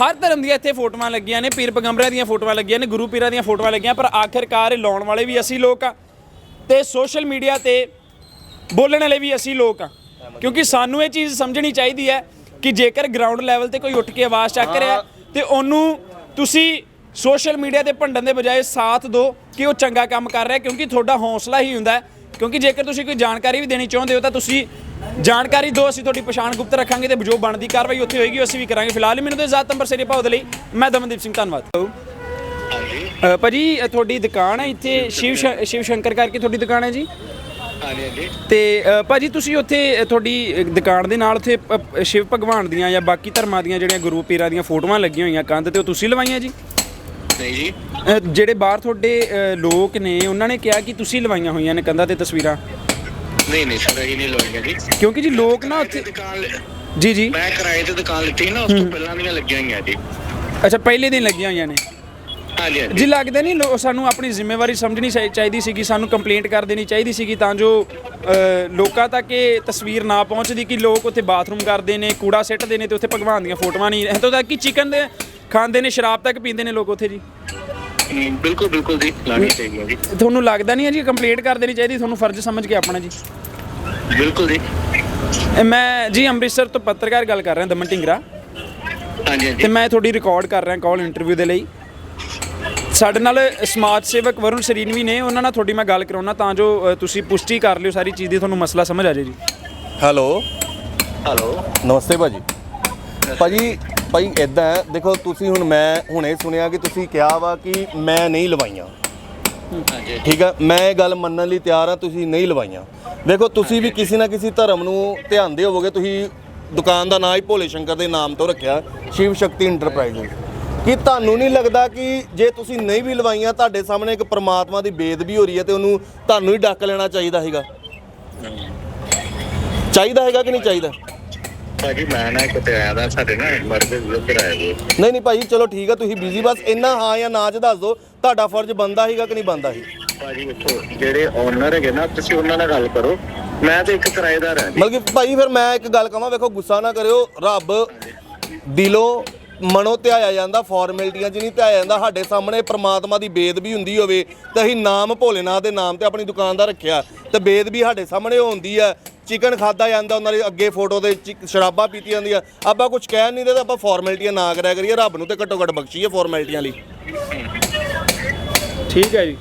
ਹਰ ਧਰਮ ਦੀਆਂ ਇੱਥੇ ਫੋਟੋਆਂ ਲੱਗੀਆਂ ਨੇ, ਪੀਰ ਪੈਗੰਬਰਾਂ ਦੀਆਂ ਫੋਟੋਆਂ ਲੱਗੀਆਂ ਨੇ, ਗੁਰੂ ਪੀਰਾਂ ਦੀਆਂ ਫੋਟੋਆਂ ਲੱਗੀਆਂ, ਪਰ ਆਖਿਰਕਾਰ ਇਹ ਲਾਉਣ ਵਾਲੇ ਵੀ ਅਸੀਂ ਲੋਕ ਆ। ਤੇ ਸੋਸ਼ਲ ਮੀਡੀਆ ਤੇ ਬੋਲਣ ਵਾਲੇ ਵੀ ਅਸੀਂ ਲੋਕ ਆ। ਕਿਉਂਕਿ ਸਾਨੂੰ ਇਹ ਚੀਜ਼ ਸਮਝਣੀ ਚਾਹੀਦੀ ਹੈ ਕਿ ਜੇਕਰ ਗਰਾਊਂਡ ਲੈਵਲ ਤੇ ਕੋਈ ਉੱਠ ਕੇ ਆਵਾਜ਼ ਚੱਕ ਰਿਹਾ ਤੇ ਉਹਨੂੰ ਤੁਸੀਂ ਸੋਸ਼ਲ ਮੀਡੀਆ ਤੇ ਭੰਡਣ ਦੇ ਬਜਾਏ ਸਾਥ ਦਿਓ ਕਿ ਉਹ ਚੰਗਾ ਕੰਮ ਕਰ ਰਿਹਾ ਕਿਉਂਕਿ ਤੁਹਾਡਾ ਹੌਸਲਾ ਹੀ ਹੁੰਦਾ ਕਿਉਂਕਿ ਜੇਕਰ ਤੁਸੀਂ ਕੋਈ ਜਾਣਕਾਰੀ ਵੀ ਦੇਣੀ ਚਾਹੁੰਦੇ ਹੋ ਤਾਂ ਤੁਸੀਂ ਜਾਣਕਾਰੀ ਦਿਓ ਅਸੀਂ ਤੁਹਾਡੀ ਪਛਾਣ ਗੁਪਤ ਰੱਖਾਂਗੇ ਤੇ ਜੋ ਬਣਦੀ ਕਾਰਵਾਈ ਉੱਥੇ ਹੋਏਗੀ ਅਸੀਂ ਵੀ ਕਰਾਂਗੇ। ਫਿਲਹਾਲ ਮੈਨੂੰ ਤੇ ਜ਼ਾਤ ਨੰਬਰ ਸਿਰੇ ਭਾਉ ਦੇ ਲਈ ਮੈਂ ਦਮਨਦੀਪ ਸਿੰਘ ਧੰਨਵਾਦ। ਹਾਂਜੀ। ਅ, ਭਾਜੀ ਤੁਹਾਡੀ ਦੁਕਾਨ ਹੈ ਇੱਥੇ ਸ਼ਿਵ ਸ਼- ਸ਼ਿਵ ਸ਼ੰਕਰ ਕਰਕੇ ਤੁਹਾਡੀ ਦੁਕਾਨ ਹੈ ਜੀ? ਹਾਂਜੀ ਹਾਂਜੀ। ਤੇ ਅ, ਭਾਜੀ ਤੁਸੀਂ ਉੱਥੇ ਅ, ਤੁਹਾਡੀ ਅ, ਦੁਕਾਨ ਦੇ ਨਾਲ ਉੱਥੇ ਪ- ਸ਼ਿਵ ਭਗਵਾਨ ਦੀਆਂ ਜਾਂ ਬਾਕੀ ਧਰਮਾਂ ਦੀਆਂ ਜਿਹੜੀਆਂ ਗੁਰੂ ਪੀਰਾਂ ਦੀਆਂ ਫੋਟੋਆਂ ਲੱਗੀਆਂ ਹੋਈਆਂ ਕੰਧ ਤੇ ਉਹ ਤੁਸੀਂ ਲਵਾਈਆਂ ਜੀ? ਨਹੀਂ ਜੀ। ਅ, ਜਿਹੜੇ ਬਾਹਰ ਤੁਹਾਡੇ ਅ, ਲੋਕ ਨੇ ਉਹਨਾਂ ਨੇ ਕਿਹਾ ਕਿ ਤੁਸੀਂ ਲਵਾਈਆਂ ਹੋਈਆਂ ਨੇ ਕੰਧਾਂ ਤੇ ਤਸਵੀਰਾਂ? ਨਹੀਂ ਨਹੀਂ ਸਰ ਇਹ ਨਹੀਂ ਲੋਈਆਂ ਜੀ। ਕਿਉਂਕਿ ਜੀ ਲੋਕ ਨਾ ਉੱਥੇ ਦੁਕਾਨ ਲ- ਜੀ ਜੀ। ਮੈਂ ਕਿਰਾਏ ਤੇ ਦੁਕਾਨ ਲਿੱਤੀ ਨਾ ਉਸ ਤੋਂ ਪਹਿਲਾਂ ਦੀਆਂ ਲੱਗੀਆਂ ਹੋਈਆਂ ਜੀ। ਅੱਛਾ ਪਹਿਲੇ ਦਿਨ ਲੱਗੀਆਂ ਹੋਈਆਂ ਨੇ। ਹਾਂਜੀ ਹਾਂਜੀ। ਜੀ ਲੱਗਦਾ ਨਹੀਂ ਲੋ- ਸਾਨੂੰ ਆਪਣੀ ਜ਼ਿੰਮੇਵਾਰੀ ਸਮਝਣੀ ਚਾਹੀ- ਚਾਹੀਦੀ ਸੀਗੀ ਸਾਨੂੰ ਕੰਪਲੇਂਟ ਕਰ ਦੇਣੀ ਚਾਹੀਦੀ ਸੀਗੀ ਤਾਂ ਜੋ ਅ, ਲੋਕਾਂ ਤੱਕ ਇਹ ਤਸਵੀਰ ਨਾ ਪਹੁੰਚਦੀ ਕਿ ਲੋਕ ਉੱਥੇ ਬਾਥਰੂਮ ਕਰਦੇ ਨੇ ਕੂੜਾ ਸਿੱਟਦੇ ਨੇ ਤੇ ਉੱਥੇ ਭਗਵਾਨ ਦੀਆਂ ਫੋਟੋਆਂ ਨਹੀਂ ਇੱਥੋਂ ਤੱਕ ਕਿ ਚਿਕਨ ਦੇ ਖਾਂਦੇ ਨੇ ਸ਼ਰਾਬ ਤੱਕ ਪੀਂਦੇ ਨੇ ਲੋਕ ਉੱਥੇ ਜੀ। ਹਮ, ਬਿਲਕੁਲ ਬਿਲਕੁਲ ਜੀ ਲਾਣੀ ਚਾਹੀਦੀ ਹੈ ਜੀ। ਤੁਹਾਨੂੰ ਲੱਗਦਾ ਨਹੀਂ ਹੈ ਜੀ ਕੰਪਲੇਂਟ ਕਰ ਦੇਣੀ ਚਾਹੀਦੀ ਤੁਹਾਨੂੰ ਫਰਜ਼ ਸਮਝ ਕੇ ਆਪਣਾ ਜੀ। ਬਿਲਕੁਲ ਜੀ। ਇਹ ਮੈਂ ਜੀ ਅੰਮ੍ਰਿਤਸਰ ਤੋਂ ਪੱਤਰਕਾਰ ਗੱਲ ਕਰ ਰਿਹਾ ਦਮਨ ਢਿੰਗਰਾ। ਹਾਂਜੀ ਤੇ ਹਾਂਜੀ ਮੈਂ ਤੁਹਾਡੀ ਰਿਕਾਰਡ ਕਰ ਰਿਹਾ ਕਾਲ ਇੰਟਰਵਿਊ ਦੇ ਲਈ। ਸਾਡੇ ਨਾਲ ਸਮਾਜ ਸੇਵਕ ਵਰੁਣ ਸਰੀਨਵੀ ਨੇ ਉਹਨਾਂ ਨਾਲ ਤੁਹਾਡੀ ਮੈਂ ਗੱਲ ਕਰਾਉਣਾ ਤਾਂ ਜੋ ਤੁਸੀਂ ਪੁਸ਼ਟੀ ਕਰ ਲਿਓ ਸਾਰੀ ਚੀਜ਼ ਦੀ ਤੁਹਾਨੂੰ ਮਸਲਾ ਸਮਝ ਆ ਜਾਏ ਜੀ। ਹੈਲੋ। ਹੈਲੋ। ਨਮਸਤੇ ਭਾਜੀ। ਭਾਜੀ ਭਾਈ ਇਦਾਂ ਹੈ ਦੇਖੋ ਤੁਸੀਂ ਹੁਣ ਮੈਂ ਹੁਣੇ ਸੁਣਿਆ ਕਿ ਤੁਸੀਂ ਕਿਹਾ ਵਾ ਕਿ ਮੈਂ ਨਹੀਂ ਲਵਾਈਆਂ। ਹਾਂਜੀ। ਠੀਕ ਆ ਮੈਂ ਇਹ ਗੱਲ ਮੰਨਣ ਲਈ ਤਿਆਰ ਆ ਤੁਸੀਂ ਨਹੀਂ ਲਵਾਈਆਂ। ਦੇਖੋ ਤੁਸੀਂ ਵੀ ਕਿਸੇ ਨਾ ਕਿਸੇ ਧਰਮ ਨੂੰ ਧਿਆਨ ਦੇ ਹੋਵੋਗੇ ਤੁਸੀਂ ਦੁਕਾਨ ਦਾ ਨਾਂ ਹੀ ਭੋਲੇ ਸ਼ੰਕਰ ਦੇ ਨਾਮ ਤੋਂ ਰੱਖਿਆ ਸ਼ਿਵ ਸ਼ਕਤੀ ਇੰਟਰਪ੍ਰਾਈਜ਼ਸ ਕੀ ਤੁਹਾਨੂੰ ਨਹੀਂ ਲੱਗਦਾ ਕਿ ਜੇ ਤੁਸੀਂ ਨਹੀਂ ਵੀ ਲਵਾਈਆਂ ਤੁਹਾਡੇ ਸਾਹਮਣੇ ਇੱਕ ਪ੍ਰਮਾਤਮਾ ਦੀ ਬੇਦਬੀ ਹੋ ਰਹੀ ਹੈ ਤੇ ਉਹਨੂੰ ਤੁਹਾਨੂੰ ਹੀ ਡੱਕ ਲੈਣਾ ਚਾਹੀਦਾ ਹੈਗਾ? ਚਾਹੀਦਾ ਹੈਗਾ ਕਿ ਨਹੀਂ ਚਾਹੀਦਾ? ਭਾਜੀ ਮੈਂ ਨਾ ਕਿਤੇ ਆਇਆ ਦਾ ਸਾਡੇ ਨਾ ਉੱਧਰ ਆਏ ਹੋਏ ਨਹੀਂ ਨਹੀਂ ਭਾਈ ਚਲੋ ਠੀਕ ਆ ਤੁਸੀਂ ਬਿਜ਼ੀ ਬਸ ਇੰਨਾ ਹਾਂ ਜਾਂ ਨਾ ਚ ਦੱਸ ਦਿਓ ਤੁਹਾਡਾ ਫਰਜ਼ ਬੰਦਾ ਸੀਗਾ ਕਿ ਨਹੀਂ ਬੰਦਾ ਸੀ? ਭਾਜੀ ਵੇਖੋ ਜਿਹੜੇ ਓਨਰ ਹੈਗੇ ਨਾ ਤੁਸੀਂ ਉਹਨਾਂ ਨਾਲ ਗੱਲ ਕਰੋ। ਮੈਂ ਤੇ ਇੱਕ ਕਿਰਾਏਦਾਰ ਹਾਂ ਜੀ। ਮਤਲਬ ਕਿ ਭਾਈ ਫਿਰ ਮੈਂ ਇੱਕ ਗੱਲ ਕਹਾਂ ਵੇਖੋ ਗੁੱਸਾ ਨਾ ਕਰਿਓ ਰੱਬ ਦਿਲੋਂ ਮਨੋਂ ਧਿਆਇਆ ਜਾਂਦਾ ਫਾਰਮੈਲਿਟੀਆਂ 'ਚ ਨਹੀਂ ਧਿਆਇਆ ਜਾਂਦਾ, ਸਾਡੇ ਸਾਹਮਣੇ ਪ੍ਰਮਾਤਮਾ ਦੀ ਬੇਦਬੀ ਹੁੰਦੀ ਹੋਵੇ, ਤੇ ਅਸੀਂ ਨਾਮ ਭੋਲੇਨਾਥ ਦੇ ਨਾਮ ਤੇ ਆਪਣੀ ਦੁਕਾਨ ਦਾ ਰੱਖਿਆ। ਤੇ ਬੇਦਬੀ ਸਾਡੇ ਸਾਹਮਣੇ ਹੁੰਦੀ ਆ, ਚਿਕਨ ਖਾਦਾ ਜਾਂਦਾ, ਉਹਨਾਂ ਦੇ ਅੱਗੇ ਫੋਟੋ 'ਤੇ ਚਿਕ- ਸ਼ਰਾਬਾਂ ਪੀਤੀਆਂ ਜਾਂਦੀਆਂ। ਆਪਾਂ ਕੁਝ ਕਹਿ ਨਹੀਂ ਦੇ ਤਾਂ ਆਪਾਂ ਫਾਰਮੈਲਿਟੀਆਂ ਨਾ ਕਰਿਆ ਕਰੀਏ, ਰੱਬ ਨੂੰ ਤੇ ਘੱਟੋ ਘੱਟ ਬਖਸ਼ੀਏ ਫਾਰਮੈਲਿਟੀਆਂ ਲਈ। ਠੀਕ ਹੈ ਜੀ।